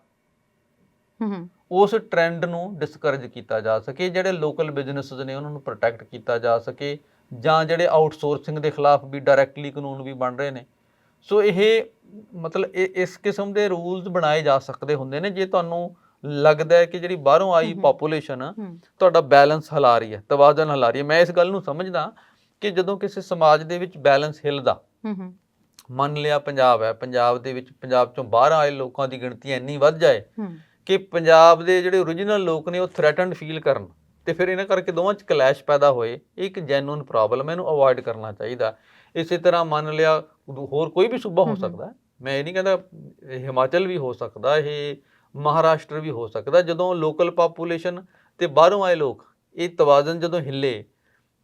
S2: ਹੂੰ।
S1: ਉਸ ਟ੍ਰੈਂਡ ਨੂੰ ਡਿਸਕਰੇਜ ਕੀਤਾ ਜਾ ਸਕੇ ਜਿਹੜੇ ਲੋਕਲ ਬਿਜ਼ਨੈਸਸ ਨੇ ਉਹਨਾਂ ਨੂੰ ਪ੍ਰੋਟੈਕਟ ਕੀਤਾ ਜਾ ਸਕੇ ਜਾਂ ਜਿਹੜੇ ਆਊਟਸੋਰਸਿੰਗ ਦੇ ਖਿਲਾਫ ਵੀ ਡਾਇਰੈਕਟਲੀ ਕਾਨੂੰਨ ਵੀ ਬਣ ਰਹੇ ਨੇ। ਸੋ ਇਹ ਮਤਲਬ ਇਹ ਇਸ ਕਿਸਮ ਦੇ ਰੂਲਸ ਬਣਾਏ ਜਾ ਸਕਦੇ ਹੁੰਦੇ ਨੇ ਜੇ ਤੁਹਾਨੂੰ ਲੱਗਦਾ ਹੈ ਕਿ ਜਿਹੜੀ ਬਾਹਰੋਂ ਆਈ। ਪੋਪੂਲੇਸ਼ਨ ਤੁਹਾਡਾ ਬੈਲੈਂਸ ਹਿਲਾ ਰਹੀ ਹੈ ਤਵਾਜ਼ਨ ਹਿਲਾ ਰਹੀ ਹੈ। ਮੈਂ ਇਸ ਗੱਲ ਨੂੰ ਸਮਝਦਾ ਕਿ ਜਦੋਂ ਕਿਸੇ ਸਮਾਜ ਦੇ ਵਿੱਚ ਬੈਲੈਂਸ ਹਿਲਦਾ ਮੰਨ ਲਿਆ ਪੰਜਾਬ ਹੈ ਪੰਜਾਬ ਦੇ ਵਿੱਚ ਪੰਜਾਬ ਚੋਂ ਬਾਹਰ ਆਏ ਲੋਕਾਂ ਦੀ ਗਿਣਤੀ ਇੰਨੀ ਵੱਧ ਜਾਏ ਕਿ ਪੰਜਾਬ ਦੇ ਜਿਹੜੇ ਓਰੀਜਨਲ ਲੋਕ ਨੇ ਉਹ ਥ੍ਰੈਟਨਡ ਫੀਲ ਕਰਨ ਤੇ ਫਿਰ ਇਹਨਾਂ ਕਰਕੇ ਦੋਵਾਂ 'ਚ ਕਲੈਸ਼ ਪੈਦਾ ਹੋਏ ਇੱਕ ਜੈਨੂਇਨ ਪ੍ਰੋਬਲਮ ਹੈ ਇਹਨੂੰ ਅਵੋਇਡ ਕਰਨਾ ਚਾਹੀਦਾ ਇਸੇ ਤਰ੍ਹਾਂ ਮੰਨ ਲਿਆ ਹੋਰ ਕੋਈ ਵੀ ਸੂਬਾ ਹੋ। ਸਕਦਾ। ਮੈਂ ਇਹ ਨਹੀਂ ਕਹਿੰਦਾ ਹਿਮਾਚਲ ਵੀ ਹੋ ਸਕਦਾ ਇਹ ਮਹਾਰਾਸ਼ਟਰ ਵੀ ਹੋ ਸਕਦਾ ਜਦੋਂ ਲੋਕਲ ਪਾਪੂਲੇਸ਼ਨ ਤੇ ਬਾਹਰੋਂ ਆਏ ਲੋਕ ਇਹ ਤਵਾਜ਼ਨ ਜਦੋਂ ਹਿੱਲੇ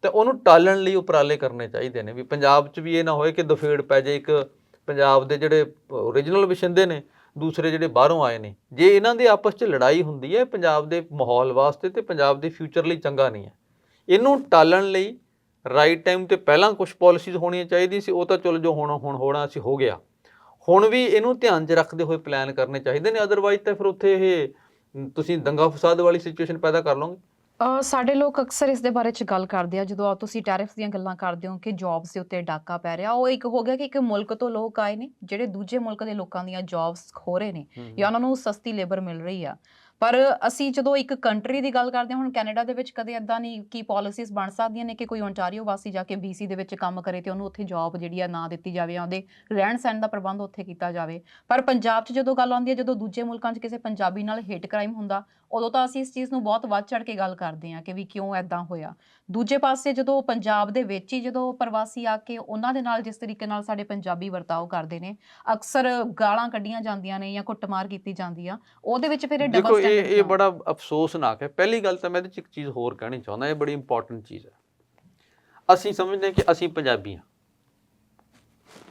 S1: ਤਾਂ ਉਹਨੂੰ ਟਾਲਣ ਲਈ ਉਪਰਾਲੇ ਕਰਨੇ ਚਾਹੀਦੇ ਨੇ ਵੀ ਪੰਜਾਬ 'ਚ ਵੀ ਇਹ ਨਾ ਹੋਏ ਕਿ ਦਫੇੜ ਪੈ ਜਾਏ ਇੱਕ ਪੰਜਾਬ ਦੇ ਜਿਹੜੇ ਓਰੀਜਨਲ ਵਸਿੰਦੇ ਨੇ ਦੂਸਰੇ ਜਿਹੜੇ ਬਾਹਰੋਂ ਆਏ ਨੇ, ਜੇ ਇਹਨਾਂ ਦੇ ਆਪਸ 'ਚ ਲੜਾਈ ਹੁੰਦੀ ਹੈ, ਪੰਜਾਬ ਦੇ ਮਾਹੌਲ ਵਾਸਤੇ ਤੇ ਪੰਜਾਬ ਦੇ ਫਿਊਚਰ ਲਈ ਚੰਗਾ ਨਹੀਂ ਹੈ। ਇਹਨੂੰ ਟਾਲਣ ਲਈ ਰਾਈਟ ਟਾਈਮ ਤੇ ਪਹਿਲਾਂ ਕੁਝ ਪਾਲਿਸੀਜ਼ ਹੋਣੀਆਂ ਚਾਹੀਦੀਆਂ ਸੀ, ਉਹ ਤਾਂ ਚਲੋ ਜੋ ਹੋਣਾ, ਹੁਣ ਹੋਣਾ ਸੀ, ਹੋ ਗਿਆ। ਹੁਣ ਵੀ ਇਹਨੂੰ ਧਿਆਨ 'ਚ ਰੱਖਦੇ ਹੋਏ ਪਲਾਨ ਕਰਨੇ ਚਾਹੀਦੇ ਨੇ ਅਦਰਵਾਈਜ਼ ਤਾਂ ਫਿਰ ਉੱਥੇ ਇਹ ਤੁਸੀਂ ਦੰਗਾ ਫਸਾਦ ਵਾਲੀ ਸਿਚੁਏਸ਼ਨ ਪੈਦਾ ਕਰ ਲਓਗੇ।
S2: ਸਾਡੇ ਲੋਕ ਅਕਸਰ ਇਸ ਦੇ ਬਾਰੇ ਚ ਗੱਲ ਕਰਦੇ ਆ ਜਦੋਂ ਤੁਸੀਂ ਟੈਰਿਫ ਦੀਆਂ ਗੱਲਾਂ ਕਰਦੇ ਹੋ ਕਿ ਜੌਬਸ ਦੇ ਉੱਤੇ ਡਾਕਾ ਪੈ ਰਿਹਾ ਉਹ ਇੱਕ ਹੋ ਗਿਆ ਕਿ ਇੱਕ ਮੁਲਕ ਤੋਂ ਲੋਕ ਆਏ ਨੇ ਜਿਹੜੇ ਦੂਜੇ ਮੁਲਕ ਦੇ ਲੋਕਾਂ ਦੀਆਂ ਜੌਬਸ ਖੋ ਰਹੇ ਨੇ ਜਾਂ ਉਹਨਾਂ ਨੂੰ ਸਸਤੀ ਲੇਬਰ ਮਿਲ ਰਹੀ ਆ। ਪਰ ਅਸੀਂ ਜਦੋਂ ਇੱਕ ਕੰਟਰੀ ਦੀ ਗੱਲ ਕਰਦੇ ਹਾਂ ਹੁਣ ਕੈਨੇਡਾ ਦੇ ਵਿੱਚ ਕਦੇ ਇਦਾਂ ਨਹੀਂ ਕੀ ਪਾਲਿਸੀਜ਼ ਬਣ ਸਕਦੀਆਂ ਨੇ ਕਿ ਕੋਈ ਓਨਟਾਰੀਓ ਵਾਸੀ ਜਾ ਕੇ BC ਦੇ ਵਿੱਚ ਕੰਮ ਕਰੇ ਤੇ ਉਹਨੂੰ ਉੱਥੇ ਜੌਬ ਜਿਹੜੀ ਆ ਨਾ ਦਿੱਤੀ ਜਾਵੇ ਜਾਂ ਉਹਦੇ ਰਹਿਣ ਸਹਿਣ ਦਾ ਪ੍ਰਬੰਧ ਉੱਥੇ ਕੀਤਾ ਜਾਵੇ। ਪਰ ਪੰਜਾਬ 'ਚ ਜਦੋਂ ਗੱਲ ਆਉਂਦੀ ਹੈ ਜਦੋਂ ਦੂਜੇ ਮੁਲਕਾਂ 'ਚ ਕਿਸੇ ਪੰਜਾਬੀ ਨਾਲ ਹੇਟ ਕ੍ਰਾਈਮ ਹੁੰਦਾ ਉਦੋਂ ਤਾਂ ਅਸੀਂ ਇਸ ਚੀਜ਼ ਨੂੰ ਬਹੁਤ ਵੱਧ ਚੜ ਕੇ ਗੱਲ ਕਰਦੇ ਹਾਂ ਕਿ ਵੀ ਕਿਉਂ ਐਦਾਂ ਹੋਇਆ। ਦੂਜੇ ਪਾਸੇ ਜਦੋਂ ਪੰਜਾਬ ਦੇ ਵਿੱਚ ਹੀ ਜਦੋਂ ਪ੍ਰਵਾਸੀ ਆ ਕੇ ਉਹਨਾਂ ਦੇ ਨਾਲ ਜਿਸ ਤਰੀਕੇ ਨਾਲ ਸਾਡੇ ਪੰਜਾਬੀ ਵਰਤਾਓ ਕਰਦੇ ਨੇ ਅਕਸਰ ਗਾਲਾਂ ਕੱਢੀਆਂ ਜਾਂਦੀਆਂ ਨੇ ਜਾਂ ਕੁੱਟਮਾਰ ਕੀਤੀ ਜਾਂਦੀ ਆ ਉਹਦੇ ਵਿੱਚ ਫਿਰ ਇਹ
S1: ਦੇਖੋ
S2: ਡਬਲ
S1: ਇਹ ਇਹ ਬੜਾ ਅਫਸੋਸਨਾਕ ਹੈ। ਪਹਿਲੀ ਗੱਲ ਤਾਂ ਮੈਂ ਇਹਦੇ 'ਚ ਇੱਕ ਚੀਜ਼ ਹੋਰ ਕਹਿਣੀ ਚਾਹੁੰਦਾ ਇਹ ਬੜੀ ਇੰਪੋਰਟੈਂਟ ਚੀਜ਼ ਹੈ। ਅਸੀਂ ਸਮਝਦੇ ਹਾਂ ਕਿ ਅਸੀਂ ਪੰਜਾਬੀ ਹਾਂ।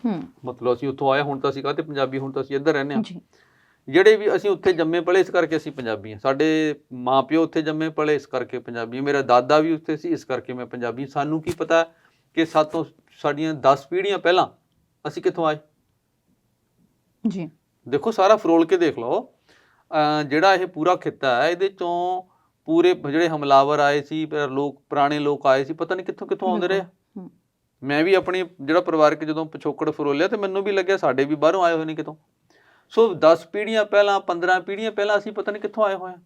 S2: ਹੂੰ।
S1: ਮਤਲਬ ਅਸੀਂ ਉੱਥੋਂ ਆਏ ਹੁਣ ਤਾਂ ਅਸੀਂ ਕਹਤੇ ਪੰਜਾਬੀ ਹੁਣ ਤਾਂ ਅਸੀਂ ਇੱਧਰ ਰਹਿੰਦੇ ਹਾਂ।
S2: ਜੀ।
S1: ਜਿਹੜੇ ਵੀ ਅਸੀਂ ਉੱਥੇ ਜੰਮੇ ਪਲੇ ਇਸ ਕਰਕੇ ਅਸੀਂ ਪੰਜਾਬੀ ਹਾਂ। ਸਾਡੇ ਮਾਪਿਓ ਉੱਥੇ ਜੰਮੇ ਪਲੇ ਇਸ ਕਰਕੇ ਪੰਜਾਬੀ। ਮੇਰਾ ਦਾਦਾ ਵੀ ਉੱਥੇ ਸੀ ਇਸ ਕਰਕੇ ਮੈਂ ਪੰਜਾਬੀ ਸਾਨੂੰ ਕੀ ਪਤਾ ਕਿ ਸਾਤੋਂ ਸਾਡੀਆਂ 10 ਪੀੜ੍ਹੀਆਂ ਪਹਿਲਾਂ ਅਸੀਂ ਕਿੱਥੋਂ ਆਏ?
S2: ਜੀ।
S1: ਦੇਖੋ ਸਾਰਾ ਫਰੋਲ ਕੇ ਦੇਖ ਲਓ। ਜਿਹੜਾ ਇਹ ਪੂਰਾ ਖਿੱਤਾ ਹੈ ਇਹਦੇ ਚੋਂ ਪੂਰੇ ਜਿਹੜੇ ਹਮਲਾਵਰ ਆਏ ਸੀ ਪਰ ਲੋਕ ਪੁਰਾਣੇ ਲੋਕ ਆਏ ਸੀ ਪਤਾ ਨਹੀਂ ਕਿੱਥੋਂ ਕਿੱਥੋਂ ਆਉਂਦੇ ਰਹੇ। ਮੈਂ ਵੀ ਆਪਣੀ ਜਿਹੜਾ ਪਰਿਵਾਰਕ ਜਦੋਂ ਪਿਛੋਕੜ ਫਰੋਲਿਆ ਤੇ ਮੈਨੂੰ ਵੀ ਲੱਗਿਆ ਸਾਡੇ ਵੀ ਬਾਹਰੋਂ ਆਏ ਹੋਏ ਨੇ ਕਿਤੋਂ। ਸੋ 10 ਪੀੜ੍ਹੀਆਂ ਪਹਿਲਾਂ 15 ਪੀੜ੍ਹੀਆਂ ਪਹਿਲਾਂ ਅਸੀਂ ਪਤਾ ਨਹੀਂ ਕਿੱਥੋਂ ਆਏ ਹੋਏ ਹਾਂ।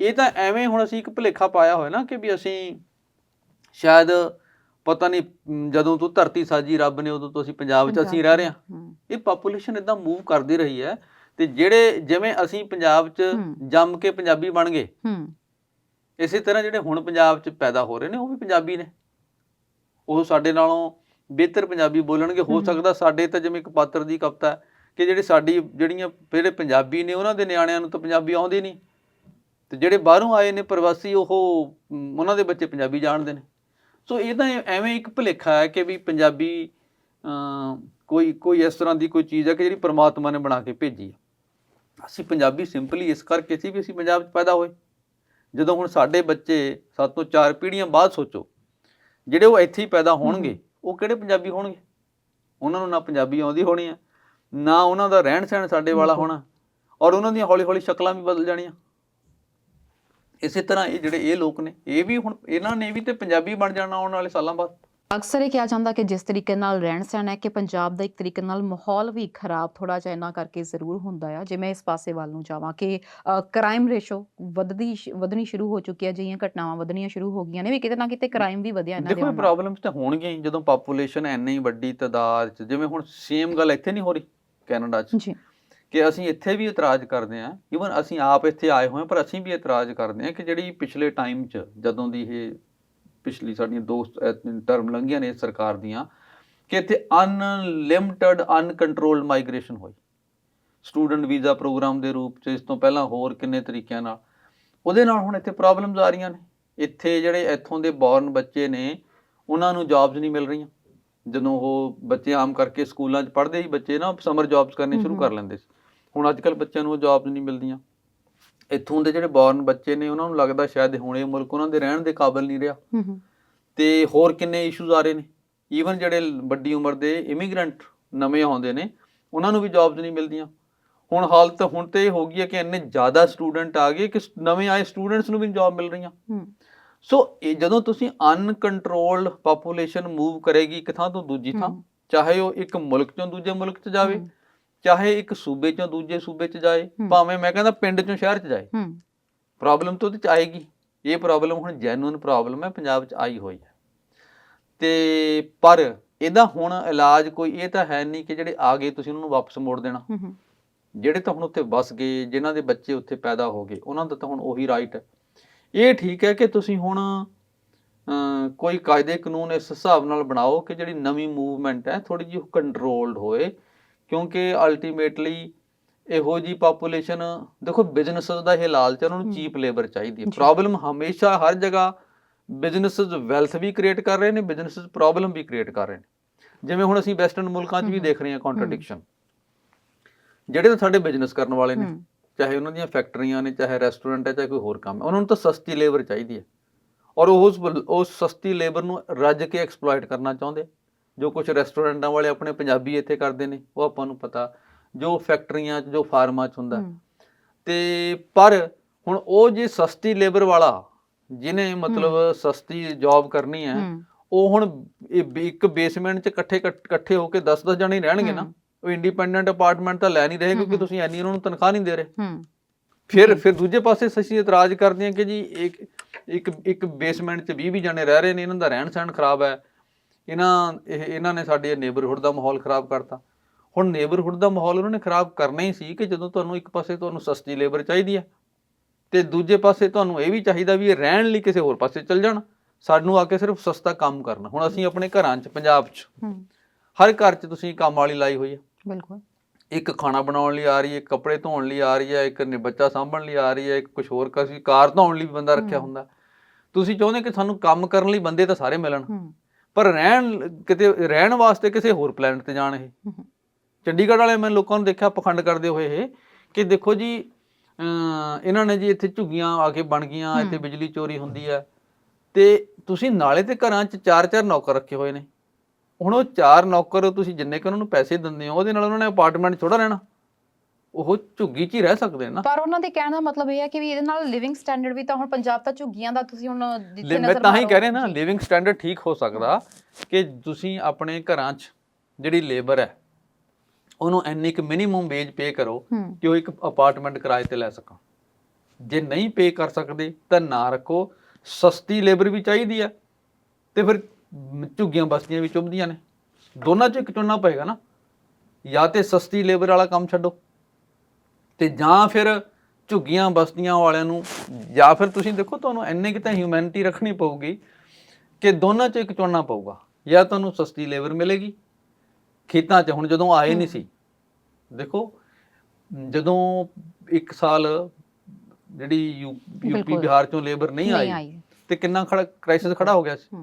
S1: ਇਹ ਤਾਂ ਐਵੇਂ ਹੁਣ ਅਸੀਂ ਇੱਕ ਭੁਲੇਖਾ ਪਾਇਆ ਹੋਇਆ ਨਾ ਕਿ ਵੀ ਅਸੀਂ ਸ਼ਾਇਦ ਪਤਾ ਨਹੀਂ ਜਦੋਂ ਤੋਂ ਧਰਤੀ ਸਾਜੀ ਰੱਬ ਨੇ ਉਦੋਂ ਤੋਂ ਅਸੀਂ ਪੰਜਾਬ 'ਚ ਅਸੀਂ ਰਹਿ ਰਹੇ ਹਾਂ। ਇਹ ਪਾਪੂਲੇਸ਼ਨ ਇਦਾਂ ਮੂਵ ਕਰਦੀ ਰਹੀ ਹੈ ਤੇ ਜਿਹੜੇ ਜਿਵੇਂ ਅਸੀਂ ਪੰਜਾਬ 'ਚ। ਜੰਮ ਕੇ ਪੰਜਾਬੀ ਬਣ ਗਏ।
S2: ਹੂੰ।
S1: ਇਸੇ ਤਰ੍ਹਾਂ ਜਿਹੜੇ ਹੁਣ ਪੰਜਾਬ 'ਚ ਪੈਦਾ ਹੋ ਰਹੇ ਨੇ ਉਹ ਵੀ ਪੰਜਾਬੀ ਨੇ। ਉਹ ਸਾਡੇ ਨਾਲੋਂ ਬਿਹਤਰ ਪੰਜਾਬੀ ਬੋਲਣਗੇ। ਹੋ। ਸਕਦਾ ਸਾਡੇ ਤਾਂ ਜਿਵੇਂ ਇੱਕ ਪਾਤਰ ਦੀ ਕਵਿਤਾ ਹੈ ਕਿ ਜਿਹੜੇ ਸਾਡੀ ਜਿਹੜੀਆਂ ਜਿਹੜੇ ਪੰਜਾਬੀ ਨੇ ਉਹਨਾਂ ਦੇ ਨਿਆਣਿਆਂ ਨੂੰ ਤਾਂ ਪੰਜਾਬੀ ਆਉਂਦੀ ਨਹੀਂ। ਤੇ ਜਿਹੜੇ ਬਾਹਰੋਂ ਆਏ ਨੇ ਪ੍ਰਵਾਸੀ ਉਹ ਉਹਨਾਂ ਦੇ ਬੱਚੇ ਪੰਜਾਬੀ ਜਾਣਦੇ ਨੇ। ਸੋ ਇਹ ਤਾਂ ਐਵੇਂ ਇੱਕ ਭੁਲੇਖਾ ਹੈ ਕਿ ਵੀ ਪੰਜਾਬੀ ਕੋਈ ਕੋਈ ਇਸ ਤਰ੍ਹਾਂ ਦੀ ਕੋਈ ਚੀਜ਼ ਹੈ ਕਿ ਜਿਹੜੀ ਪ੍ਰਮਾਤਮਾ ਨੇ ਬਣਾ ਕੇ ਭੇਜੀ ਹੈ। ਅਸੀਂ ਪੰਜਾਬੀ ਸਿੰਪਲੀ ਇਸ ਕਰਕੇ ਸੀ ਵੀ ਅਸੀਂ ਪੰਜਾਬ 'ਚ ਪੈਦਾ ਹੋਏ। ਜਦੋਂ ਹੁਣ ਸਾਡੇ ਬੱਚੇ ਸੱਤ ਤੋਂ ਚਾਰ ਪੀੜ੍ਹੀਆਂ ਬਾਅਦ ਸੋਚੋ ਜਿਹੜੇ ਉਹ ਇੱਥੇ ਹੀ ਪੈਦਾ ਹੋਣਗੇ ਉਹ ਕਿਹੜੇ ਪੰਜਾਬੀ ਹੋਣਗੇ? ਉਹਨਾਂ ਨੂੰ ਨਾ ਪੰਜਾਬੀ ਆਉਂਦੀ ਹੋਣੀ ਹੈ ਨਾ ਉਹਨਾਂ ਦਾ ਰਹਿਣ ਸਹਿਣ ਸਾਡੇ ਵਾਲਾ। ਹੋਣਾ ਔਰ ਉਹਨਾਂ ਦੀਆਂ ਹੌਲੀ ਹੌਲੀ ਸ਼ਕਲਾਂ ਵੀ ਬਦਲ ਜਾਣੀਆਂ ਇਸੇ ਤਰ੍ਹਾਂ ਇਹ ਜਿਹੜੇ ਇਹ ਲੋਕ ਨੇ ਇਹ ਵੀ ਹੁਣ ਇਹਨਾਂ ਨੇ ਵੀ ਤੇ ਪੰਜਾਬੀ ਬਣ ਜਾਣਾ ਆਉਣ ਵਾਲੇ ਸਾਲਾਂ ਬਾਅਦ
S2: ਅਕਸਰ ਇਹ ਕਿਹਾ ਜਾਂਦਾ ਕਿ ਜਿਸ ਤਰੀਕੇ ਨਾਲ ਰਹਿਣ ਸਹਿਣ ਹੈ ਕਿ ਪੰਜਾਬ ਦਾ ਇੱਕ ਤਰੀਕੇ ਨਾਲ ਮਾਹੌਲ ਵੀ ਖਰਾਬ ਥੋੜਾ ਜਿਹਾ ਇਹਨਾਂ ਕਰਕੇ ਜ਼ਰੂਰ ਹੁੰਦਾ ਆ ਜਿਵੇਂ ਇਸ ਪਾਸੇ ਵੱਲ ਨੂੰ ਜਾਵਾਂ ਕਿ ਕ੍ਰਾਈਮ ਰੇਸ਼ੋ ਵਧਦੀ ਵਧਣੀ ਸ਼ੁਰੂ ਹੋ ਚੁੱਕੀ ਹੈ ਜਿਹੀਆਂ ਘਟਨਾਵਾਂ ਵਧਣੀਆਂ ਸ਼ੁਰੂ ਹੋ ਗਈਆਂ ਨੇ ਵੀ ਕਿਤੇ ਨਾ ਕਿਤੇ ਕ੍ਰਾਈਮ ਵੀ ਵਧਿਆ ਇਹਨਾਂ ਦੇ
S1: ਦੇਖੋ। ਪ੍ਰੋਬਲਮਸ ਤਾਂ ਹੋਣਗੀਆਂ ਜਦੋਂ ਪਾਪੂਲੇਸ਼ਨ ਇੰਨੀ ਵੱਡੀ ਤਾਦਾਦ ਚ ਜਿਵੇਂ ਹੁਣ ਸੇਮ ਗੱਲ ਇੱਥੇ ਨਹੀਂ ਹੋ ਰਹੀ ਕੈਨੇਡਾ 'ਚ।
S2: ਜੀ।
S1: ਕਿ ਅਸੀਂ ਇੱਥੇ ਵੀ ਇਤਰਾਜ਼ ਕਰਦੇ ਹਾਂ। ਇਵਨ ਅਸੀਂ ਆਪ ਇੱਥੇ ਆਏ ਹੋਏ ਹਾਂ ਪਰ ਅਸੀਂ ਵੀ ਇਤਰਾਜ਼ ਕਰਦੇ ਹਾਂ ਕਿ ਜਿਹੜੀ ਪਿਛਲੇ ਟਾਈਮ 'ਚ ਜਦੋਂ ਦੀ ਇਹ ਪਿਛਲੀ ਸਾਡੀਆਂ ਦੋ ਟਰਮ ਲੰਘੀਆਂ ਨੇ ਸਰਕਾਰ ਦੀਆਂ ਕਿ ਇੱਥੇ ਅਨਲਿਮਟਿਡ ਅਨਕੰਟਰੋਲਡ ਮਾਈਗ੍ਰੇਸ਼ਨ ਹੋਈ। ਸਟੂਡੈਂਟ ਵੀਜ਼ਾ ਪ੍ਰੋਗਰਾਮ ਦੇ ਰੂਪ 'ਚ ਇਸ ਤੋਂ ਪਹਿਲਾਂ ਹੋਰ ਕਿੰਨੇ ਤਰੀਕਿਆਂ ਨਾਲ। ਉਹਦੇ ਨਾਲ ਹੁਣ ਇੱਥੇ ਪ੍ਰੋਬਲਮਸ ਆ ਰਹੀਆਂ ਨੇ। ਇੱਥੇ ਜਿਹੜੇ ਇੱਥੋਂ ਦੇ ਬੌਰਨ ਬੱਚੇ ਨੇ ਉਹਨਾਂ ਨੂੰ ਜੌਬਸ ਨਹੀਂ ਮਿਲ ਰਹੀਆਂ। ਜਦੋਂ ਉਹ ਬੱਚੇ ਆਮ ਕਰਕੇ ਸਕੂਲਾਂ 'ਚ ਪੜ੍ਹਦੇ ਹੀ ਬੱਚੇ ਨਾ ਸਮਰ ਜੌਬਸ ਕਰਨੇ ਸ਼ੁਰੂ ਕਰ ਲੈਂਦੇ ਸੀ। ਹੁਣ ਅੱਜ ਕੱਲ ਬੱਚਿਆਂ ਨੂੰ ਜੌਬਸ ਨਹੀਂ ਮਿਲਦੀਆਂ। ਇੱਥੋਂ ਦੇ ਜਿਹੜੇ ਬੌਰਨ ਬੱਚੇ ਨੇ ਉਹਨਾਂ ਨੂੰ ਲੱਗਦਾ ਸ਼ਾਇਦ ਹੁਣ ਇਹ ਮੁਲਕ ਉਹਨਾਂ ਦੇ ਰਹਿਣ ਦੇ ਕਾਬਿਲ ਨਹੀਂ ਰਿਹਾ। ਤੇ ਹੋਰ ਕਿੰਨੇ ਇਸ਼ੂਜ਼ ਆ ਰਹੇ ਨੇ। ਈਵਨ ਜਿਹੜੇ ਵੱਡੀ ਉਮਰ ਦੇ ਇਮੀਗ੍ਰੈਂਟ ਨਵੇਂ ਆਉਂਦੇ ਨੇ ਉਹਨਾਂ ਨੂੰ ਵੀ ਜੌਬਸ ਨਹੀਂ ਮਿਲਦੀਆਂ। ਹੁਣ ਹਾਲਤ ਹੁਣ ਤੇ ਇਹ ਹੋ ਗਈ ਹੈ ਕਿ ਇੰਨੇ ਜ਼ਿਆਦਾ ਸਟੂਡੈਂਟ ਆ ਗਏ ਕਿ ਨਵੇਂ ਆਏ ਸਟੂਡੈਂਟਸ ਨੂੰ ਵੀ ਜੌਬ ਮਿਲ ਰਹੀਆਂ। ਸੋ ਜਦੋਂ ਤੁਸੀਂ ਅਨਕੰਟਰੋਲਡ ਪਾਪੂਲੇਸ਼ਨ ਮੂਵ ਕਰੇਗੀ ਇੱਕ ਥਾਂ ਤੋਂ ਦੂਜੀ ਥਾਂ। ਚਾਹੇ ਉਹ ਇੱਕ ਮੁਲਕ ਚੋਂ ਦੂਜੇ ਮੁਲਕ 'ਚ ਜਾਵੇ। ਚਾਹੇ ਇੱਕ ਸੂਬੇ ਚੋਂ ਦੂਜੇ ਸੂਬੇ 'ਚ ਜਾਏ। ਭਾਵੇਂ ਮੈਂ ਕਹਿੰਦਾ ਪਿੰਡ ਚੋਂ ਸ਼ਹਿਰ 'ਚ ਜਾਏ। ਪ੍ਰੋਬਲਮ ਤਾਂ ਉਹਦੇ 'ਚ ਆਏਗੀ। ਇਹ ਪ੍ਰੋਬਲਮ ਹੁਣ ਜੈਨੂਇਨ ਪ੍ਰੋਬਲਮ ਹੈ ਪੰਜਾਬ 'ਚ ਆਈ ਹੋਈ ਹੈ। ਤੇ ਪਰ ਇਹਦਾ ਹੁਣ ਇਲਾਜ ਕੋਈ ਇਹ ਤਾਂ ਹੈ ਨਹੀਂ ਕਿ ਜਿਹੜੇ ਆ ਗਏ ਤੁਸੀਂ ਉਹਨਾਂ ਨੂੰ ਵਾਪਸ ਮੋੜ ਦੇਣਾ। ਜਿਹੜੇ ਤਾਂ ਹੁਣ ਉੱਥੇ ਵਸ ਗਏ ਜਿਨ੍ਹਾਂ ਦੇ ਬੱਚੇ ਉੱਥੇ ਪੈਦਾ ਹੋ ਗਏ ਉਹਨਾਂ ਦਾ ਤਾਂ ਹੁਣ ਉਹੀ ਰਾਈਟ ਹੈ। ਇਹ ਠੀਕ ਹੈ ਕਿ ਤੁਸੀਂ ਹੁਣ ਕੋਈ ਕਾਇਦੇ ਕਾਨੂੰਨ ਇਸ ਹਿਸਾਬ ਨਾਲ ਬਣਾਓ ਕਿ ਜਿਹੜੀ ਨਵੀਂ ਮੂਵਮੈਂਟ ਹੈ ਥੋੜੀ ਜਿਹੀ ਕੰਟਰੋਲਡ ਹੋਏ ਕਿਉਂਕਿ ਅਲਟੀਮੇਟਲੀ ਇਹੋ ਜੀ ਪਾਪੂਲੇਸ਼ਨ ਦੇਖੋ ਬਿਜ਼ਨੈਸਸ ਦਾ ਇਹ ਲਾਲਚ ਹੈ ਉਹਨਾਂ ਨੂੰ। ਚੀਪ ਲੇਬਰ ਚਾਹੀਦੀ ਹੈ। ਪ੍ਰੋਬਲਮ ਹਮੇਸ਼ਾ ਹਰ ਜਗ੍ਹਾ ਬਿਜ਼ਨੈਸਸ ਵੈਲਥ ਵੀ ਕ੍ਰੀਏਟ ਕਰ ਰਹੇ ਨੇ ਬਿਜ਼ਨੈਸਸ ਪ੍ਰੋਬਲਮ ਵੀ ਕ੍ਰੀਏਟ ਕਰ ਰਹੇ ਨੇ ਜਿਵੇਂ ਹੁਣ ਅਸੀਂ ਵੈਸਟਰਨ ਮੁਲਕਾਂ 'ਚ ਵੀ। ਦੇਖ ਰਹੇ ਹਾਂ ਕੰਟਰਡਿਕਸ਼ਨ ਜਿਹੜੇ ਤਾਂ ਸਾਡੇ ਬਿਜ਼ਨਸ ਕਰਨ ਵਾਲੇ ਨੇ ਚਾਹੇ ਉਹਨਾਂ ਦੀਆਂ ਫੈਕਟਰੀਆਂ ਨੇ ਚਾਹੇ ਰੈਸਟੋਰੈਂਟ ਹੈ ਚਾਹੇ ਕੋਈ ਹੋਰ ਕੰਮ ਹੈ ਉਹਨਾਂ ਨੂੰ ਤਾਂ ਸਸਤੀ ਲੇਬਰ ਚਾਹੀਦੀ ਹੈ। ਔਰ ਉਹ ਉਸ ਸਸਤੀ ਲੇਬਰ ਨੂੰ ਰੱਜ ਕੇ ਐਕਸਪਲੋਇਟ ਕਰਨਾ ਚਾਹੁੰਦੇ ਜੋ ਕੁਝ ਰੈਸਟੋਰੈਂਟਾਂ ਵਾਲੇ ਆਪਣੇ ਪੰਜਾਬੀ ਇੱਥੇ ਕਰਦੇ ਨੇ ਉਹ ਆਪਾਂ ਨੂੰ ਪਤਾ ਜੋ ਫੈਕਟਰੀਆਂ 'ਚ ਜੋ ਫਾਰਮਾਂ 'ਚ ਹੁੰਦਾ ਤੇ ਪਰ ਹੁਣ ਉਹ ਜੇ ਸਸਤੀ ਲੇਬਰ ਵਾਲਾ ਜਿਹਨੇ ਮਤਲਬ ਸਸਤੀ ਜੌਬ ਕਰਨੀ ਹੈ ਉਹ ਹੁਣ ਇੱਕ ਬੇਸਮੈਂਟ 'ਚ ਇਕੱਠੇ ਇਕੱਠੇ ਹੋ ਕੇ 10-10 ਜਣੇ ਰਹਿਣਗੇ ਨਾ। ਉਹ ਇੰਡੀਪੈਂਡੈਂਟ ਅਪਾਰਟਮੈਂਟ ਤਾਂ ਲੈ ਨਹੀਂ ਰਹੇ ਕਿਉਂਕਿ। ਤੁਸੀਂ ਐਨੀ ਉਹਨਾਂ ਨੂੰ ਤਨਖਾਹ ਨਹੀਂ ਦੇ ਰਹੇ।
S2: ਹੂੰ।
S1: ਫਿਰ। ਫਿਰ ਦੂਜੇ ਪਾਸੇ ਅਸੀਂ ਇਤਰਾਜ਼ ਕਰਦੇ ਹਾਂ ਕਿ ਜੀ ਇੱਕ ਇੱਕ ਇੱਕ ਬੇਸਮੈਂਟ 'ਚ 20 20 ਜਣੇ ਰਹਿ ਰਹੇ ਨੇ ਇਹਨਾਂ ਦਾ ਰਹਿਣ ਸਹਿਣ ਖਰਾਬ ਹੈ। ਇਹਨਾਂ ਇਹ ਇਹਨਾਂ ਨੇ ਸਾਡੇ ਨੇਬਰਹੁੱਡ ਦਾ ਮਾਹੌਲ ਖਰਾਬ ਕਰਤਾ। ਹੁਣ ਨੇਬਰਹੁੱਡ ਦਾ ਮਾਹੌਲ ਉਹਨਾਂ ਨੇ ਖਰਾਬ ਕਰਨਾ ਹੀ ਸੀ ਕਿ ਜਦੋਂ ਤੁਹਾਨੂੰ ਇੱਕ ਪਾਸੇ ਤੁਹਾਨੂੰ ਸਸਤੀ ਲੇਬਰ ਚਾਹੀਦੀ ਹੈ ਤੇ ਦੂਜੇ ਪਾਸੇ ਤੁਹਾਨੂੰ ਇਹ ਵੀ ਚਾਹੀਦਾ ਵੀ ਇਹ ਰਹਿਣ ਲਈ ਕਿਸੇ ਹੋਰ ਪਾਸੇ ਚੱਲ ਜਾਣ। ਸਾਨੂੰ ਆ ਕੇ ਸਿਰਫ ਸਸਤਾ ਕੰਮ ਕਰਨਾ। ਹੁਣ ਅਸੀਂ ਆਪਣੇ ਘਰਾਂ 'ਚ ਪੰਜਾਬ 'ਚ
S2: ਹੂੰ।
S1: ਹਰ ਘਰ 'ਚ ਤੁਸੀਂ ਕੰਮ ਵਾਲੀ ਲਾਈ ਹੋਈ ਹੈ
S2: ਬਿਲਕੁਲ।
S1: ਇੱਕ ਖਾਣਾ ਬਣਾਉਣ ਲਈ ਆ ਰਹੀ ਹੈ ਕੱਪੜੇ ਧੋਣ ਲਈ ਆ ਰਹੀ ਹੈ ਇੱਕ ਨੇ ਬੱਚਾ ਸਾਂਭਣ ਲਈ ਆ ਰਹੀ ਹੈ ਇੱਕ ਕੁਝ ਹੋਰ ਕਸੀ ਕਾਰ ਧੋਣ ਲਈ ਬੰਦਾ ਰੱਖਿਆ। ਹੁੰਦਾ। ਤੁਸੀਂ ਚਾਹੁੰਦੇ ਕਿ ਸਾਨੂੰ ਕੰਮ ਕਰਨ ਲਈ ਬੰਦੇ ਤਾਂ ਸਾਰੇ ਮਿਲਣ। ਪਰ ਰਹਿਣ ਕਿਤੇ ਰਹਿਣ ਵਾਸਤੇ ਕਿਸੇ ਹੋਰ ਪਲੈਨਟ ਤੇ ਜਾਣ ਇਹ। ਚੰਡੀਗੜ੍ਹ ਵਾਲੇ ਮੈਂ ਲੋਕਾਂ ਨੂੰ ਦੇਖਿਆ ਪਖੰਡ ਕਰਦੇ ਹੋਏ ਇਹ ਕਿ ਦੇਖੋ ਜੀ ਇਹਨਾਂ ਨੇ ਜੀ ਇੱਥੇ ਝੁੱਗੀਆਂ ਆ ਕੇ ਬਣ ਗਈਆਂ ਇੱਥੇ। ਬਿਜਲੀ ਚੋਰੀ ਹੁੰਦੀ ਹੈ। ਤੇ ਤੁਸੀਂ ਨਾਲੇ ਤੇ ਘਰਾਂ 'ਚ ਚਾਰ ਚਾਰ ਨੌਕਰ ਰੱਖੇ ਹੋਏ ਨੇ। ਹੁਣ ਉਹ ਚਾਰ ਨੌਕਰ ਤੁਸੀਂ ਜਿੰਨੇ ਕਿ ਉਹਨਾਂ ਨੂੰ ਪੈਸੇ ਦਿੰਦੇ ਹੋ ਉਹਦੇ ਨਾਲ ਉਹਨਾਂ ਨੇ ਅਪਾਰਟਮੈਂਟ ਥੋੜਾ ਰਹਿਣਾ। ਉਹ ਝੁੱਗੀ 'ਚ ਹੀ ਰਹਿ ਸਕਦੇ ਨੇ।
S2: ਪਰ ਉਹਨਾਂ ਦੇ ਕਹਿਣ ਦਾ ਮਤਲਬ ਇਹ ਹੈ ਕਿ ਵੀ ਇਹਦੇ ਨਾਲ ਲਿਵਿੰਗ ਸਟੈਂਡਰਡ ਵੀ ਤਾਂ ਹੁਣ ਪੰਜਾਬ ਤਾਂ ਝੁੱਗੀਆਂ ਦਾ ਤੁਸੀਂ ਹੁਣ ਜਿੱਥੇ
S1: ਲਿ- ਮੈਂ
S2: ਨਜ਼ਰ
S1: ਤਾਂ ਹੀ ਕਹਿ ਰਿਹਾ ਨਾ। ਲਿਵਿੰਗ ਸਟੈਂਡਰਡ ਠੀਕ ਹੋ ਸਕਦਾ ਕਿ ਤੁਸੀਂ ਆਪਣੇ ਘਰਾਂ 'ਚ ਜਿਹੜੀ ਲੇਬਰ ਹੈ ਉਹਨੂੰ ਇੰਨੀ ਕੁ ਮਿਨੀਮਮ ਵੇਜ ਪੇ ਕਰੋ ਕਿ ਉਹ ਇੱਕ ਅਪਾਰਟਮੈਂਟ ਕਿਰਾਏ ਤੇ ਲੈ ਸਕਣ। ਜੇ ਨਹੀਂ ਪੇ ਕਰ ਸਕਦੇ ਤਾਂ ਨਾ ਰੱਖੋ। ਸਸਤੀ ਲੇਬਰ ਵੀ ਚਾਹੀਦੀ ਹੈ। ਤੇ ਫਿਰ ਝੁੱਗੀਆਂ ਬਸਤੀਆਂ ਵੀ ਚੁੱਭਦੀਆਂ ਨੇ। ਦੋਨਾਂ ਚੋਂ ਇੱਕ ਚੁਣਨਾ ਪਏਗਾ ਨਾ। ਜਾਂ ਤੇ ਸਸਤੀ ਲੇਬਰ ਵਾਲਾ ਕੰਮ ਛੱਡੋ। ਤੇ ਜਾਂ ਫਿਰ ਝੁੱਗੀਆਂ ਬਸਤੀਆਂ ਵਾਲਿਆਂ ਨੂੰ ਜਾਂ ਫਿਰ ਤੁਸੀਂ ਦੇਖੋ ਤੁਹਾਨੂੰ ਇੰਨੇ ਕਿ ਤਾਂ ਹਿਊਮੈਨਿਟੀ ਰੱਖਣੀ ਪਊਗੀ ਕਿ ਦੋਨਾਂ ਚੋਂ ਇੱਕ ਚੁਣਨਾ ਪਊਗਾ। ਜਾਂ ਤੁਹਾਨੂੰ ਸਸਤੀ ਲੇਬਰ ਮਿਲੇਗੀ। ਖੇਤਾਂ 'ਚ ਹੁਣ ਜਦੋਂ ਆਏ ਨਹੀਂ ਸੀ ਦੇਖੋ ਜਦੋਂ ਇੱਕ ਸਾਲ ਜਿਹੜੀ ਯੂਪੀ। ਬਿਹਾਰ ਚੋਂ ਲੇਬਰ ਨਹੀਂ ਆਈ ਤੇ ਕਿੰਨਾ ਖੜਾ ਕ੍ਰਾਈਸਿਸ ਖੜਾ ਹੋ ਗਿਆ ਸੀ।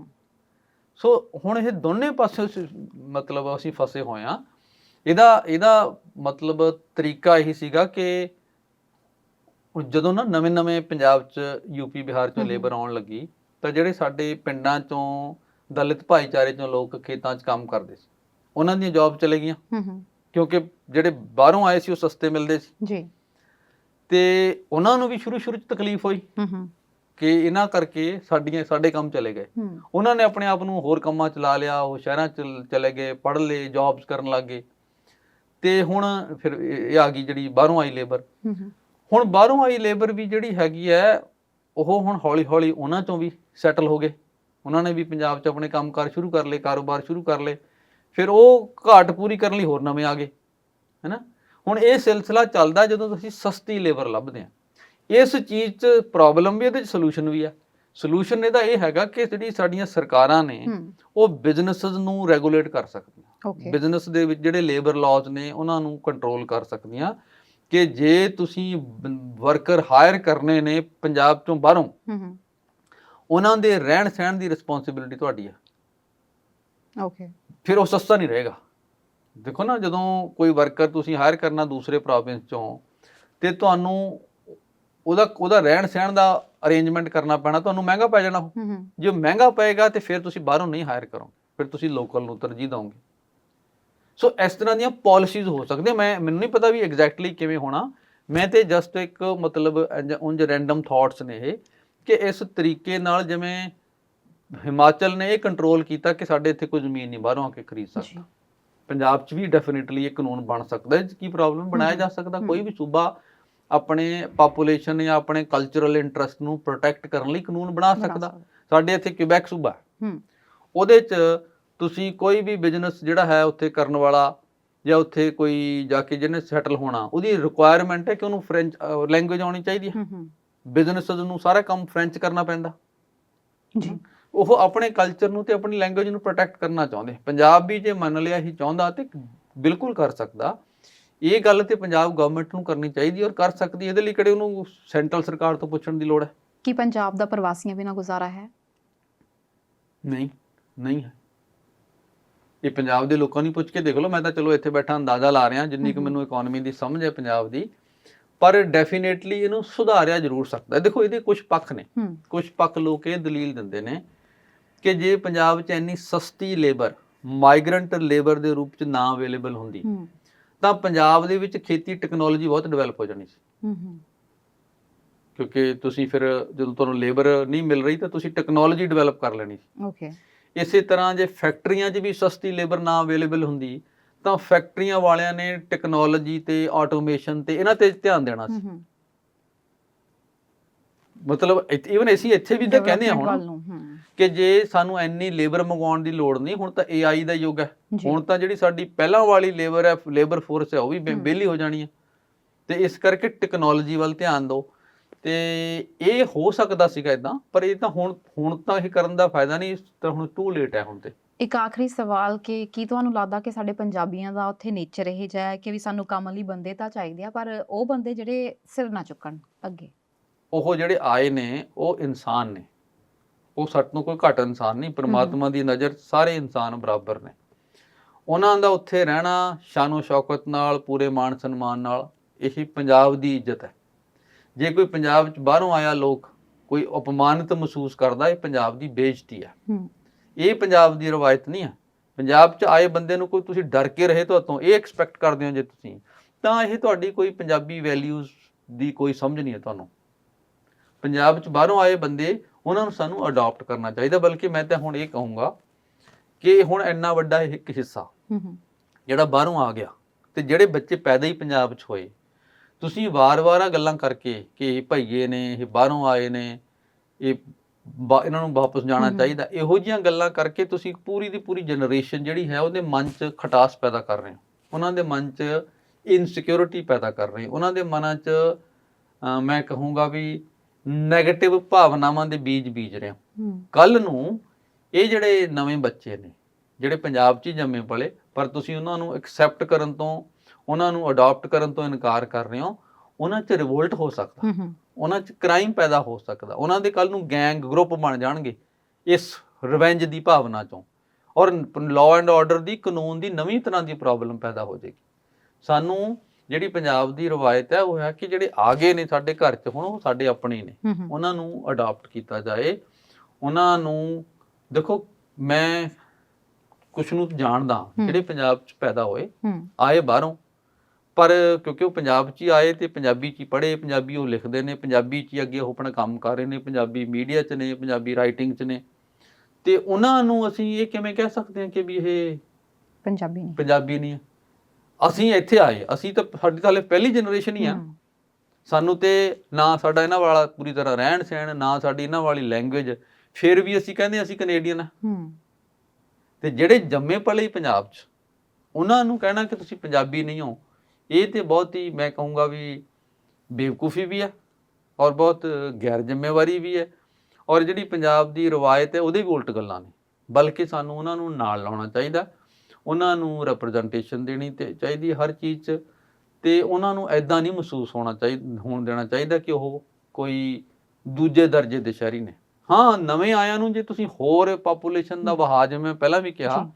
S1: ਸੋ ਹੁਣ ਇਹ ਦੋਨੇ ਪਾਸੇ ਮਤਲਬ ਅਸੀਂ ਫਸੇ ਹੋਏ ਆ ਇਹਦਾ ਇਹਦਾ ਮਤਲਬ ਤਰੀਕਾ ਇਹੀ ਸੀਗਾ ਕਿ ਜਦੋਂ ਨਾ ਨਵੇਂ-ਨਵੇਂ ਪੰਜਾਬ 'ਚ ਯੂਪੀ ਬਿਹਾਰ 'ਚੋਂ। ਲੇਬਰ ਆਉਣ ਲੱਗੀ ਤਾਂ ਜਿਹੜੇ ਸਾਡੇ ਪਿੰਡਾਂ 'ਚੋਂ ਦਲਿਤ ਭਾਈਚਾਰੇ 'ਚੋਂ ਲੋਕ ਖੇਤਾਂ 'ਚ ਕੰਮ ਕਰਦੇ ਸੀ ਉਹਨਾਂ ਦੀਆਂ ਜੌਬ ਚਲੇ ਗਈਆਂ। ਕਿਉਂਕਿ ਜਿਹੜੇ ਬਾਹਰੋਂ ਆਏ ਸੀ ਉਹ ਸਸਤੇ ਮਿਲਦੇ ਸੀ।
S2: ਜੀ।
S1: ਤੇ ਉਹਨਾਂ ਨੂੰ ਵੀ ਸ਼ੁਰੂ-ਸ਼ੁਰੂ 'ਚ ਤਕਲੀਫ ਹੋਈ।
S2: ਹੂੰ ਹੂੰ
S1: ਕਿ ਇਹਨਾਂ ਕਰਕੇ ਸਾਡੀਆਂ ਸਾਡੇ ਕੰਮ ਚਲੇ ਗਏ। ਉਹਨਾਂ ਨੇ ਆਪਣੇ ਆਪ ਨੂੰ ਹੋਰ ਕੰਮਾਂ 'ਚ ਲਾ ਲਿਆ ਉਹ ਸ਼ਹਿਰਾਂ 'ਚ ਚਲੇ ਗਏ ਪੜ੍ਹ ਲਏ ਜੌਬਸ ਕਰਨ ਲੱਗ ਗਏ। ਤੇ ਹੁਣ ਫਿਰ ਇਹ ਆ ਗਈ ਜਿਹੜੀ ਬਾਹਰੋਂ ਆਈ ਲੇਬਰ ਹੁਣ ਬਾਹਰੋਂ ਆਈ ਲੇਬਰ ਵੀ ਜਿਹੜੀ ਹੈਗੀ ਹੈ ਉਹ ਹੁਣ ਹੌਲੀ-ਹੌਲੀ ਉਹਨਾਂ 'ਚੋਂ ਵੀ ਸੈਟਲ ਹੋ ਗਏ। ਉਹਨਾਂ ਨੇ ਵੀ ਪੰਜਾਬ 'ਚ ਆਪਣੇ ਕੰਮਕਾਰ ਸ਼ੁਰੂ ਕਰ ਲਏ ਕਾਰੋਬਾਰ ਸ਼ੁਰੂ ਕਰ ਲਏ। ਫਿਰ ਉਹ ਘਾਟ ਪੂਰੀ ਕਰਨ ਲਈ ਹੋਰ ਨਵੇਂ ਆ ਗਏ ਹੈਨਾ? ਹੁਣ ਇਹ ਸਿਲਸਿਲਾ ਚੱਲਦਾ ਜਦੋਂ ਤੁਸੀਂ ਸਸਤੀ ਲੇਬਰ ਲੱਭਦੇ ਆ। ਇਸ ਚੀਜ਼ 'ਚ ਪ੍ਰੋਬਲਮ ਵੀ ਇਹਦੇ 'ਚ ਸੋਲੂਸ਼ਨ ਵੀ ਹੈ। ਸੋਲੂਸ਼ਨ ਇਹਦਾ ਇਹ ਹੈਗਾ ਕਿ ਜਿਹੜੀ ਸਾਡੀਆਂ ਸਰਕਾਰਾਂ ਨੇ ਉਹ ਬਿਜ਼ਨੈਸਸ ਨੂੰ ਰੈਗੂਲੇਟ ਕਰ ਸਕਦੀਆਂ। ਬਿਜ਼ਨਸ ਦੇ ਵਿੱਚ ਜਿਹੜੇ ਲੇਬਰ ਲਾਜ਼ ਨੇ ਉਹਨਾਂ ਨੂੰ ਕੰਟਰੋਲ ਕਰ ਸਕਦੀਆਂ ਕਿ ਜੇ ਤੁਸੀਂ ਵਰਕਰ ਹਾਇਰ ਕਰਨੇ ਨੇ ਪੰਜਾਬ ਤੋਂ ਬਾਹਰੋਂ ਉਹਨਾਂ ਦੇ ਰਹਿਣ ਸਹਿਣ ਦੀ ਰਿਸਪੌਂਸਿਬਿਲਿਟੀ ਤੁਹਾਡੀ ਹੈ
S2: ਓਕੇ
S1: ਫਿਰ ਉਹ ਸਸਤਾ ਨਹੀਂ ਰਹੇਗਾ। ਦੇਖੋ ਨਾ ਜਦੋਂ ਕੋਈ ਵਰਕਰ ਤੁਸੀਂ ਹਾਇਰ ਕਰਨਾ ਦੂਸਰੇ ਪ੍ਰੋਵਿੰਸ ਚੋਂ ਤੇ ਤੁਹਾਨੂੰ ਉਹਦਾ ਉਹਦਾ ਰਹਿਣ ਸਹਿਣ ਦਾ ਅਰੇਂਜਮੈਂਟ ਕਰਨਾ ਪੈਣਾ ਤੁਹਾਨੂੰ ਮਹਿੰਗਾ ਪੈ ਜਾਣਾ ਜੇ ਮਹਿੰਗਾ ਪਏਗਾ ਤੇ ਫਿਰ ਤੁਸੀਂ ਬਾਹਰੋਂ ਨਹੀਂ ਹਾਇਰ ਕਰੋਗੇ ਫਿਰ ਤੁਸੀਂ ਲੋਕਲ ਨੂੰ ਤਰਜੀਹ ਦਿਓਗੇ। ਸੋ ਇਸ ਤਰ੍ਹਾਂ ਦੀਆਂ ਪਾਲਿਸੀਜ਼ ਹੋ ਸਕਦੀਆਂ। ਮੈਂ ਮੈਨੂੰ ਨਹੀਂ ਪਤਾ ਵੀ ਐਗਜ਼ੈਕਟਲੀ ਕਿਵੇਂ ਹੋਣਾ। ਮੈਂ ਤੇ ਜਸਟ ਇੱਕ ਮਤਲਬ ਉਂਝ ਰੈਂਡਮ ਥਾਟਸ ਨੇ ਇਹ ਕਿ ਇਸ ਤਰੀਕੇ ਨਾਲ ਜਿਵੇਂ ਹਿਮਾਚਲ ਨੇ ਇਹ ਕੰਟਰੋਲ ਕੀਤਾ ਕਿ ਸਾਡੇ ਇੱਥੇ ਕੋਈ ਜ਼ਮੀਨ ਨਹੀਂ ਬਾਹਰੋਂ ਆ ਕੇ ਖਰੀਦ ਸਕਦਾ। ਪੰਜਾਬ 'ਚ ਵੀ ਡੈਫੀਨਿਟਲੀ ਇਹ ਕਾਨੂੰਨ ਬਣ ਸਕਦਾ। ਹੈ ਕੀ ਪ੍ਰੋਬਲਮ ਬਣਾਇਆ ਜਾ ਸਕਦਾ। ਕੋਈ ਵੀ ਸੂਬਾ ਆਪਣੇ ਪਾਪੂਲੇਸ਼ਨ ਜਾਂ ਆਪਣੇ ਕਲਚਰਲ ਇੰਟਰਸਟ ਨੂੰ ਪ੍ਰੋਟੈਕਟ ਕਰਨ ਲਈ ਕਾਨੂੰਨ ਬਣਾ ਸਕਦਾ। ਸਾਡੇ ਇੱਥੇ ਕਿਊਬੈਕ ਸੂਬਾ ਹੈ। ਉਹਦੇ 'ਚ ਤੁਸੀਂ ਕੋਈ ਵੀ ਬਿਜ਼ਨਸ ਜਿਹੜਾ ਹੈ ਉੱਥੇ ਕਰਨ ਵਾਲਾ ਜਾਂ ਉੱਥੇ ਕੋਈ ਜਾ ਕੇ ਜਿਹਨੇ ਸੈਟਲ ਹੋਣਾ ਉਹਦੀ ਰਿਕੁਆਇਰਮੈਂਟ ਹੈ ਕਿ ਉਹਨੂੰ ਫ੍ਰੈਂਚ ਲੈਂਗੁਏਜ ਆਉਣੀ ਚਾਹੀਦੀ ਹੈ।
S2: ਹੂੰ ਹੂੰ।
S1: ਬਿਜ਼ਨਸਸ ਨੂੰ ਸਾਰਾ ਕੰਮ ਫ੍ਰੈਂਚ ਕਰਨਾ ਪੈਂਦਾ।
S2: ਜੀ।
S1: ਉਹ ਆਪਣੇ ਕਲਚਰ ਨੂੰ ਤੇ ਆਪਣੀ ਲੈਂਗੁਏਜ ਨੂੰ ਪ੍ਰੋਟੈਕਟ ਕਰਨਾ ਚਾਹੁੰਦੇ। ਪੰਜਾਬ ਵੀ ਜੇ ਮੰਨ ਲਿਆ ਹੀ ਚਾਹੁੰਦਾ ਤੇ ਬਿਲਕੁਲ ਕਰ ਸਕਦਾ। ਇਹ ਗੱਲ ਤੇ ਪੰਜਾਬ ਗਵਰਨਮੈਂਟ ਨੂੰ ਕਰਨੀ ਚਾਹੀਦੀ ਔਰ ਕਰ ਸਕਦੀ ਇਹਦੇ ਲਈ ਕਿਹੜੇ ਉਹਨੂੰ ਸੈਂਟਰਲ ਸਰਕਾਰ ਤੋਂ ਪੁੱਛਣ ਦੀ ਲੋੜ ਹੈ?
S2: ਕੀ ਪੰਜਾਬ ਦਾ ਪ੍ਰਵਾਸੀਆਂ ਬਿਨਾਂ ਗੁਜ਼ਾਰਾ ਹੈ?
S1: ਨਹੀਂ ਨਹੀਂ ਹੈ। ਇਹ ਪੰਜਾਬ ਦੇ ਲੋਕਾਂ ਨੂੰ ਪੁੱਛ ਕੇ ਦੇਖ ਲਓ। ਮੈਂ ਤਾਂ ਚਲੋ ਇੱਥੇ ਬੈਠਾ ਅੰਦਾਜ਼ਾ ਲਾ ਰਿਹਾ ਜਿੰਨੀ ਕੁ। ਮੈਨੂੰ ਇਕਨੋਮੀ ਦੀ ਸਮਝ ਹੈ ਪੰਜਾਬ ਦੀ। ਪਰ ਡੈਫੀਨੇਟਲੀ ਇਹਨੂੰ ਸੁਧਾਰਿਆ ਜ਼ਰੂਰ ਸਕਦਾ। ਹੈ। ਦੇਖੋ ਇਹਦੇ ਕੁਝ ਪੱਖ ਨੇ। ਕੁਝ ਪੱਖ ਲੋਕ ਇਹ ਦਲੀਲ ਦਿੰਦੇ ਨੇ ਕਿ ਜੇ ਪੰਜਾਬ 'ਚ ਇੰਨੀ ਸਸਤੀ ਲੇਬਰ ਮਾਈਗ੍ਰੈਂਟ ਲੇਬਰ ਦੇ ਰੂਪ 'ਚ ਨਾ ਅਵੇਲੇਬਲ ਹੁੰਦੀ ਤਾਂ ਪੰਜਾਬ ਦੇ ਵਿੱਚ ਖੇਤੀ ਟੈਕਨੋਲੋਜੀ ਬਹੁਤ ਡਿਵੈਲਪ ਹੋ ਜਾਣੀ ਸੀ।
S2: ਹੂੰ ਹੂੰ।
S1: ਕਿਉਂਕਿ ਤੁਸੀਂ ਫਿਰ ਜਦੋਂ ਤੁਹਾਨੂੰ ਲੇਬਰ ਨਹੀਂ ਮਿਲ ਰਹੀ ਤਾਂ ਤੁਸੀਂ ਟੈਕਨੋਲੋਜੀ ਡਿਵੈਲਪ ਕਰ ਲੈਣੀ ਸੀ।
S2: ਓਕੇ
S1: ਇਸੇ ਤਰ੍ਹਾਂ ਜੇ ਫੈਕਟਰੀਆਂ 'ਚ ਵੀ ਸਸਤੀ ਲੇਬਰ ਨਾ ਅਵੇਲੇਬਲ ਹੁੰਦੀ ਤਾਂ ਫੈਕਟਰੀਆਂ ਵਾਲਿਆਂ ਨੇ ਟੈਕਨੋਲੋਜੀ ਤੇ ਆਟੋਮੇਸ਼ਨ ਤੇ ਇਹਨਾਂ ਤੇ ਧਿਆਨ ਦੇਣਾ ਸੀ। ਮਤਲਬ ਇਵਨ ਅਸੀਂ ਇੱਥੇ ਵੀ ਤਾਂ ਕਹਿੰਦੇ ਆ ਹੁਣ ਕਿ ਜੇ ਸਾਨੂੰ ਇੰਨੀ ਲੇਬਰ ਮੰਗਵਾਉਣ ਦੀ ਲੋੜ ਨਹੀਂ ਹੁਣ ਤਾਂ AI ਦਾ ਯੁੱਗ ਹੈ। ਹੁਣ ਤਾਂ ਜਿਹੜੀ ਸਾਡੀ ਪਹਿਲਾਂ ਵਾਲੀ ਲੇਬਰ ਹੈ ਲੇਬਰ ਫੋਰਸ ਹੈ ਉਹ ਵੀ। ਵਿਹਲੀ ਹੋ ਜਾਣੀ ਹੈ। ਤੇ ਇਸ ਕਰਕੇ ਟੈਕਨੋਲੋਜੀ ਵੱਲ ਧਿਆਨ ਦਿਓ। ਤੇ ਇਹ ਹੋ ਸਕਦਾ ਸੀਗਾ ਇਦਾਂ ਪਰ ਇਹ ਤਾਂ ਹੁਣ ਹੁਣ ਤਾਂ ਇਹ ਕਰਨ ਦਾ ਫਾਇਦਾ ਨਹੀਂ ਇਸ ਤਾਂ ਹੁਣ ਟੂ ਲੇਟ ਹੈ ਹੁਣ ਤੇ।
S2: ਇੱਕ ਆਖਰੀ ਸਵਾਲ ਕਿ ਕੀ ਤੁਹਾਨੂੰ ਲੱਗਦਾ ਕਿ ਸਾਡੇ ਪੰਜਾਬੀਆਂ ਦਾ ਉੱਥੇ ਨੇਚਰ ਇਹ ਜਿਹਾ ਹੈ ਕਿ ਵੀ ਸਾਨੂੰ ਕੰਮ ਲਈ ਬੰਦੇ ਤਾਂ ਚਾਹੀਦੇ ਆ ਪਰ ਉਹ ਬੰਦੇ ਜਿਹੜੇ ਸਿਰ ਨਾ ਚੁੱਕਣ ਅੱਗੇ?
S1: ਉਹ ਜਿਹੜੇ ਆਏ ਨੇ ਉਹ ਇਨਸਾਨ ਨੇ। ਉਹ ਸੱਟ ਤੋਂ ਕੋਈ ਘੱਟ ਇਨਸਾਨ ਨਹੀਂ ਪ੍ਰਮਾਤਮਾ ਦੀ ਨਜ਼ਰ ਸਾਰੇ ਇਨਸਾਨ ਬਰਾਬਰ ਨੇ। ਉਹਨਾਂ ਦਾ ਉੱਥੇ ਰਹਿਣਾ ਸ਼ਾਨੋ ਸ਼ੌਕਤ ਨਾਲ ਪੂਰੇ ਮਾਣ ਸਨਮਾਨ ਨਾਲ ਇਹੀ ਪੰਜਾਬ ਦੀ ਇੱਜ਼ਤ ਹੈ। ਜੇ ਕੋਈ ਪੰਜਾਬ ਚ ਬਾਹਰੋਂ ਆਇਆ ਲੋਕ ਕੋਈ ਅਪਮਾਨਿਤ ਮਹਿਸੂਸ ਕਰਦਾ ਇਹ ਪੰਜਾਬ ਦੀ ਬੇਇੱਜ਼ਤੀ ਹੈ। ਇਹ ਪੰਜਾਬ ਦੀ ਰਵਾਇਤ ਨਹੀਂ ਹੈ। ਪੰਜਾਬ ਚ ਆਏ ਬੰਦੇ ਨੂੰ ਕੋਈ ਤੁਸੀਂ ਡਰ ਕੇ ਰਹੇ ਤੁਹਾਤੋਂ ਇਹ ਐਕਸਪੈਕਟ ਕਰਦੇ ਹੋ ਜੇ ਤੁਸੀਂ ਤਾਂ ਇਹ ਤੁਹਾਡੀ ਕੋਈ ਪੰਜਾਬੀ ਵੈਲਿਊਜ਼ ਦੀ ਕੋਈ ਸਮਝ ਨਹੀਂ ਹੈ ਤੁਹਾਨੂੰ। ਪੰਜਾਬ ਚ ਬਾਹਰੋਂ ਆਏ ਬੰਦੇ ਉਹਨਾਂ ਨੂੰ ਸਾਨੂੰ ਅਡਾਪਟ ਕਰਨਾ ਚਾਹੀਦਾ ਬਲਕਿ ਮੈਂ ਤਾਂ ਹੁਣ ਇਹ ਕਹੂੰਗਾ ਕਿ ਹੁਣ ਇੰਨਾ ਵੱਡਾ ਇੱਕ ਹਿੱਸਾ ਜਿਹੜਾ ਬਾਹਰੋਂ ਆ ਗਿਆ ਤੇ ਜਿਹੜੇ ਬੱਚੇ ਪੈਦਾ ਹੀ ਪੰਜਾਬ 'ਚ ਹੋਏ ਤੁਸੀਂ ਵਾਰ-ਵਾਰ ਆ ਗੱਲਾਂ ਕਰਕੇ ਕਿ ਇਹ ਭਈਏ ਨੇ ਇਹ ਬਾਹਰੋਂ ਆਏ ਨੇ ਇਹ ਇਹਨਾਂ ਨੂੰ ਵਾਪਸ ਜਾਣਾ। ਚਾਹੀਦਾ ਇਹੋ ਜਿਹੀਆਂ ਗੱਲਾਂ ਕਰਕੇ ਤੁਸੀਂ ਪੂਰੀ ਦੀ ਪੂਰੀ ਜਨਰੇਸ਼ਨ ਜਿਹੜੀ ਹੈ ਉਹਦੇ ਮਨ 'ਚ ਖਟਾਸ ਪੈਦਾ ਕਰ ਰਹੇ ਹੋ। ਉਹਨਾਂ ਦੇ ਮਨ 'ਚ ਇਨਸਿਕਿਉਰਿਟੀ ਪੈਦਾ ਕਰ ਰਹੇ ਉਹਨਾਂ ਦੇ ਮਨਾਂ 'ਚ ਮੈਂ ਕਹੂੰਗਾ ਵੀ 네ਗੇਟਿਵ ਭਾਵਨਾਵਾਂ ਦੇ ਬੀਜ ਬੀਜ ਰਹੇ ਹੋ। ਕੱਲ ਨੂੰ ਇਹ ਜਿਹੜੇ ਨਵੇਂ ਬੱਚੇ ਨੇ ਜਿਹੜੇ ਪੰਜਾਬ 'ਚ ਜੰਮੇ ਪਲੇ ਪਰ ਤੁਸੀਂ ਉਹਨਾਂ ਨੂੰ ਐਕਸੈਪਟ ਕਰਨ ਤੋਂ ਉਹਨਾਂ ਨੂੰ ਅਡਾਪਟ ਕਰਨ ਤੋਂ ਇਨਕਾਰ ਕਰ ਰਹੇ ਹੋ ਉਹਨਾਂ 'ਚ ਰਿਵੋਲਟ ਹੋ ਸਕਦਾ। ਉਹਨਾਂ 'ਚ ਕ੍ਰਾਈਮ ਪੈਦਾ ਹੋ ਸਕਦਾ। ਉਹਨਾਂ ਦੇ ਕੱਲ ਨੂੰ ਗੈਂਗ ਗਰੁੱਪ ਬਣ ਜਾਣਗੇ ਇਸ ਰਿਵੈਂਜ ਦੀ ਭਾਵਨਾ 'ਚੋਂ। ਔਰ ਲਾਅ ਐਂਡ ਆਰਡਰ ਦੀ ਕਾਨੂੰਨ ਦੀ ਨਵੀਂ ਤਰ੍ਹਾਂ ਦੀ ਪ੍ਰੋਬਲਮ ਪੈਦਾ ਹੋ ਜਾਏਗੀ। ਸਾਨੂੰ ਜਿਹੜੀ ਪੰਜਾਬ ਦੀ ਰਵਾਇਤ ਹੈ ਉਹ ਹੈ ਕਿ ਜਿਹੜੇ ਆ ਗਏ ਨੇ ਸਾਡੇ ਘਰ 'ਚ ਹੁਣ ਉਹ ਸਾਡੇ ਆਪਣੇ ਨੇ। ਉਹਨਾਂ ਨੂੰ ਅਡਾਪਟ ਕੀਤਾ ਜਾਏ। ਉਹਨਾਂ ਨੂੰ ਦੇਖੋ ਮੈਂ ਕੁਝ ਨੂੰ ਜਾਣਦਾ। ਜਿਹੜੇ ਪੰਜਾਬ 'ਚ ਪੈਦਾ ਹੋਏ ਆਏ ਬਾਹਰੋਂ। ਪਰ ਕਿਉਂਕਿ ਉਹ ਪੰਜਾਬ 'ਚ ਹੀ ਆਏ ਤੇ ਪੰਜਾਬੀ 'ਚ ਹੀ ਪੜ੍ਹੇ ਪੰਜਾਬੀ ਉਹ ਲਿਖਦੇ ਨੇ ਪੰਜਾਬੀ 'ਚ ਹੀ ਅੱਗੇ ਉਹ ਆਪਣਾ ਕੰਮ ਕਰ ਰਹੇ ਨੇ ਪੰਜਾਬੀ ਮੀਡੀਆ 'ਚ ਨੇ ਪੰਜਾਬੀ ਰਾਈਟਿੰਗ 'ਚ ਨੇ। ਤੇ ਉਹਨਾਂ ਨੂੰ ਅਸੀਂ ਇਹ ਕਿਵੇਂ ਕਹਿ ਸਕਦੇ ਹਾਂ ਕਿ ਵੀ ਇਹ
S2: ਪੰਜਾਬੀ ਨਹੀਂ
S1: ਪੰਜਾਬੀ ਨਹੀਂ ਅਸੀਂ ਇੱਥੇ ਆਏ ਅਸੀਂ ਤਾਂ ਸਾਡੀ ਤਾਂ ਹਲੇ ਪਹਿਲੀ ਜਨਰੇਸ਼ਨ ਹੀ ਆ। ਸਾਨੂੰ ਤੇ ਨਾ ਸਾਡਾ ਇਹਨਾਂ ਵਾਲਾ ਪੂਰੀ ਤਰ੍ਹਾਂ ਰਹਿਣ ਸਹਿਣ ਨਾ ਸਾਡੀ ਇਹਨਾਂ ਵਾਲੀ ਲੈਂਗੁਏਜ ਫਿਰ ਵੀ ਅਸੀਂ ਕਹਿੰਦੇ ਅਸੀਂ ਕੈਨੇਡੀਅਨ ਆ।
S2: ਹੂੰ।
S1: ਤੇ ਜਿਹੜੇ ਜੰਮੇ ਪਲੇ ਹੀ ਪੰਜਾਬ 'ਚ ਉਹਨਾਂ ਨੂੰ ਕਹਿਣਾ ਕਿ ਤੁਸੀਂ ਪੰਜਾਬੀ ਨਹੀਂ ਹੋ। ਇਹ ਤੇ ਬਹੁਤ ਹੀ ਮੈਂ ਕਹੂੰਗਾ ਵੀ ਬੇਵਕੂਫੀ ਵੀ ਹੈ ਔਰ ਬਹੁਤ ਗੈਰ ਜ਼ਿੰਮੇਵਾਰੀ ਵੀ ਹੈ। ਔਰ ਜਿਹੜੀ ਪੰਜਾਬ ਦੀ ਰਵਾਇਤ ਹੈ ਉਹਦੇ ਵੀ ਉਲਟ ਗੱਲਾਂ ਨੇ। ਬਲਕਿ ਸਾਨੂੰ ਉਹਨਾਂ ਨੂੰ ਨਾਲ ਲਾਉਣਾ ਚਾਹੀਦਾ। ਉਹਨਾਂ ਨੂੰ ਰਿਪਰੈਜ਼ੈਂਟੇਸ਼ਨ ਦੇਣੀ ਤੇ ਚਾਹੀਦੀ ਹਰ ਚੀਜ਼ 'ਚ ਤੇ ਉਹਨਾਂ ਨੂੰ ਐਦਾਂ ਨਹੀਂ ਮਹਿਸੂਸ ਹੋਣਾ ਚਾਹੀਦਾ ਹੋਣ ਦੇਣਾ ਚਾਹੀਦਾ ਕਿ ਉਹ ਕੋਈ ਦੂਜੇ ਦਰਜੇ ਦੇ ਸ਼ਹਿਰੀ ਨੇ। ਹਾਂ ਨਵੇਂ ਆਇਆਂ ਨੂੰ ਜੇ ਤੁਸੀਂ ਹੋਰ ਪਾਪੂਲੇਸ਼ਨ ਦਾ ਵਹਾ ਜਿਵੇਂ ਪਹਿਲਾਂ ਵੀ ਕਿਹਾ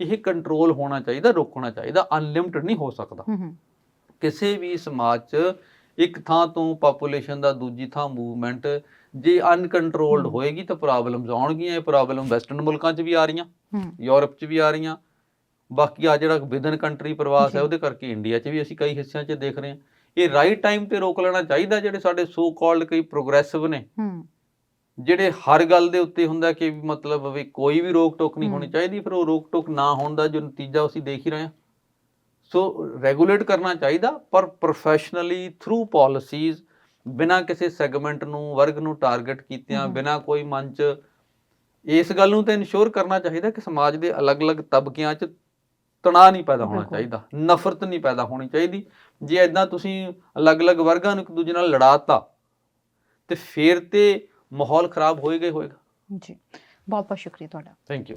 S1: ਇਹ ਕੰਟਰੋਲ ਹੋਣਾ ਚਾਹੀਦਾ ਰੋਕਣਾ ਚਾਹੀਦਾ ਅਨਲਿਮਿਟਡ ਨਹੀਂ ਹੋ ਸਕਦਾ। ਕਿਸੇ ਵੀ ਸਮਾਜ 'ਚ ਇੱਕ ਥਾਂ ਤੋਂ ਪਾਪੂਲੇਸ਼ਨ ਦਾ ਦੂਜੀ ਥਾਂ ਮੂਵਮੈਂਟ ਜੇ ਅਨਕੰਟਰੋਲਡ। ਹੋਏਗੀ ਤਾਂ ਪ੍ਰੋਬਲਮਸ ਆਉਣਗੀਆਂ ਇਹ ਪ੍ਰੋਬਲਮ ਵੈਸਟਰਨ ਮੁਲਕਾਂ 'ਚ ਵੀ ਆ ਰਹੀਆਂ ਯੂਰਪ 'ਚ ਵੀ ਆ ਰਹੀਆਂ। ਬਾਕੀ ਆ ਜਿਹੜਾ ਵਿਦਨ ਕੰਟਰੀ ਪ੍ਰਵਾਸ ਹੈ। ਉਹਦੇ ਕਰਕੇ ਇੰਡੀਆ 'ਚ ਵੀ ਅਸੀਂ ਕਈ ਹਿੱਸਿਆਂ 'ਚ ਦੇਖ ਰਹੇ ਹਾਂ ਇਹ ਰਾਈਟ ਟਾਈਮ ਤੇ ਰੋਕ ਲੈਣਾ ਚਾਹੀਦਾ ਜਿਹੜੇ ਸਾਡੇ ਸੋ ਕਾਲਡ ਕਈ ਪ੍ਰੋਗਰੈਸਿਵ ਨੇ
S2: ਹੂੰ
S1: ਜਿਹੜੇ ਹਰ ਗੱਲ ਦੇ ਉੱਤੇ ਹੁੰਦਾ ਕਿ ਮਤਲਬ ਵੀ ਕੋਈ ਵੀ ਰੋਕ ਟੋਕ ਨਹੀਂ। ਹੋਣੀ ਚਾਹੀਦੀ ਫਿਰ ਉਹ ਰੋਕ ਟੋਕ ਨਾ ਹੋਣ ਦਾ ਜੋ ਨਤੀਜਾ ਅਸੀਂ ਦੇਖ ਹੀ ਰਹੇ ਹਾਂ ਸੋ ਰੈਗੂਲੇਟ ਕਰਨਾ ਚਾਹੀਦਾ ਪਰ ਪ੍ਰੋਫੈਸ਼ਨਲੀ ਥਰੂ ਪਾਲਿਸੀਜ਼ ਬਿਨਾਂ ਕਿਸੇ ਸੈਗਮੈਂਟ ਨੂੰ ਵਰਗ ਨੂੰ ਟਾਰਗੇਟ ਕੀਤਿਆਂ। ਬਿਨਾਂ ਕੋਈ ਮਨ 'ਚ ਇਸ ਗੱਲ ਨੂੰ ਤਾਂ ਇਨਸ਼ੋਰ ਕਰਨਾ ਚਾਹੀਦਾ ਕਿ ਸਮਾਜ ਦੇ ਅਲੱਗ-ਅਲੱਗ ਤਬਕਿਆਂ 'ਚ ਤਣਾਅ ਨਹੀਂ ਪੈਦਾ ਹੋਣਾ। ਚਾਹੀਦਾ ਨਫ਼ਰਤ ਨਹੀਂ ਪੈਦਾ ਹੋਣੀ ਚਾਹੀਦੀ। ਜੇ ਐਦਾਂ ਤੁਸੀਂ ਅਲੱਗ-ਅਲੱਗ ਵਰਗਾਂ ਨੂੰ ਇੱਕ ਦੂਜੇ ਨਾਲ ਲੜਾਤਾ ਤੇ ਫਿਰ ਤੇ ਮਾਹੌਲ ਖਰਾਬ ਹੋਏਗਾ ਹੀ ਹੋਏਗਾ।
S2: ਜੀ ਬਹੁਤ ਬਹੁਤ ਸ਼ੁਕਰੀਆ ਤੁਹਾਡਾ।
S1: Thank you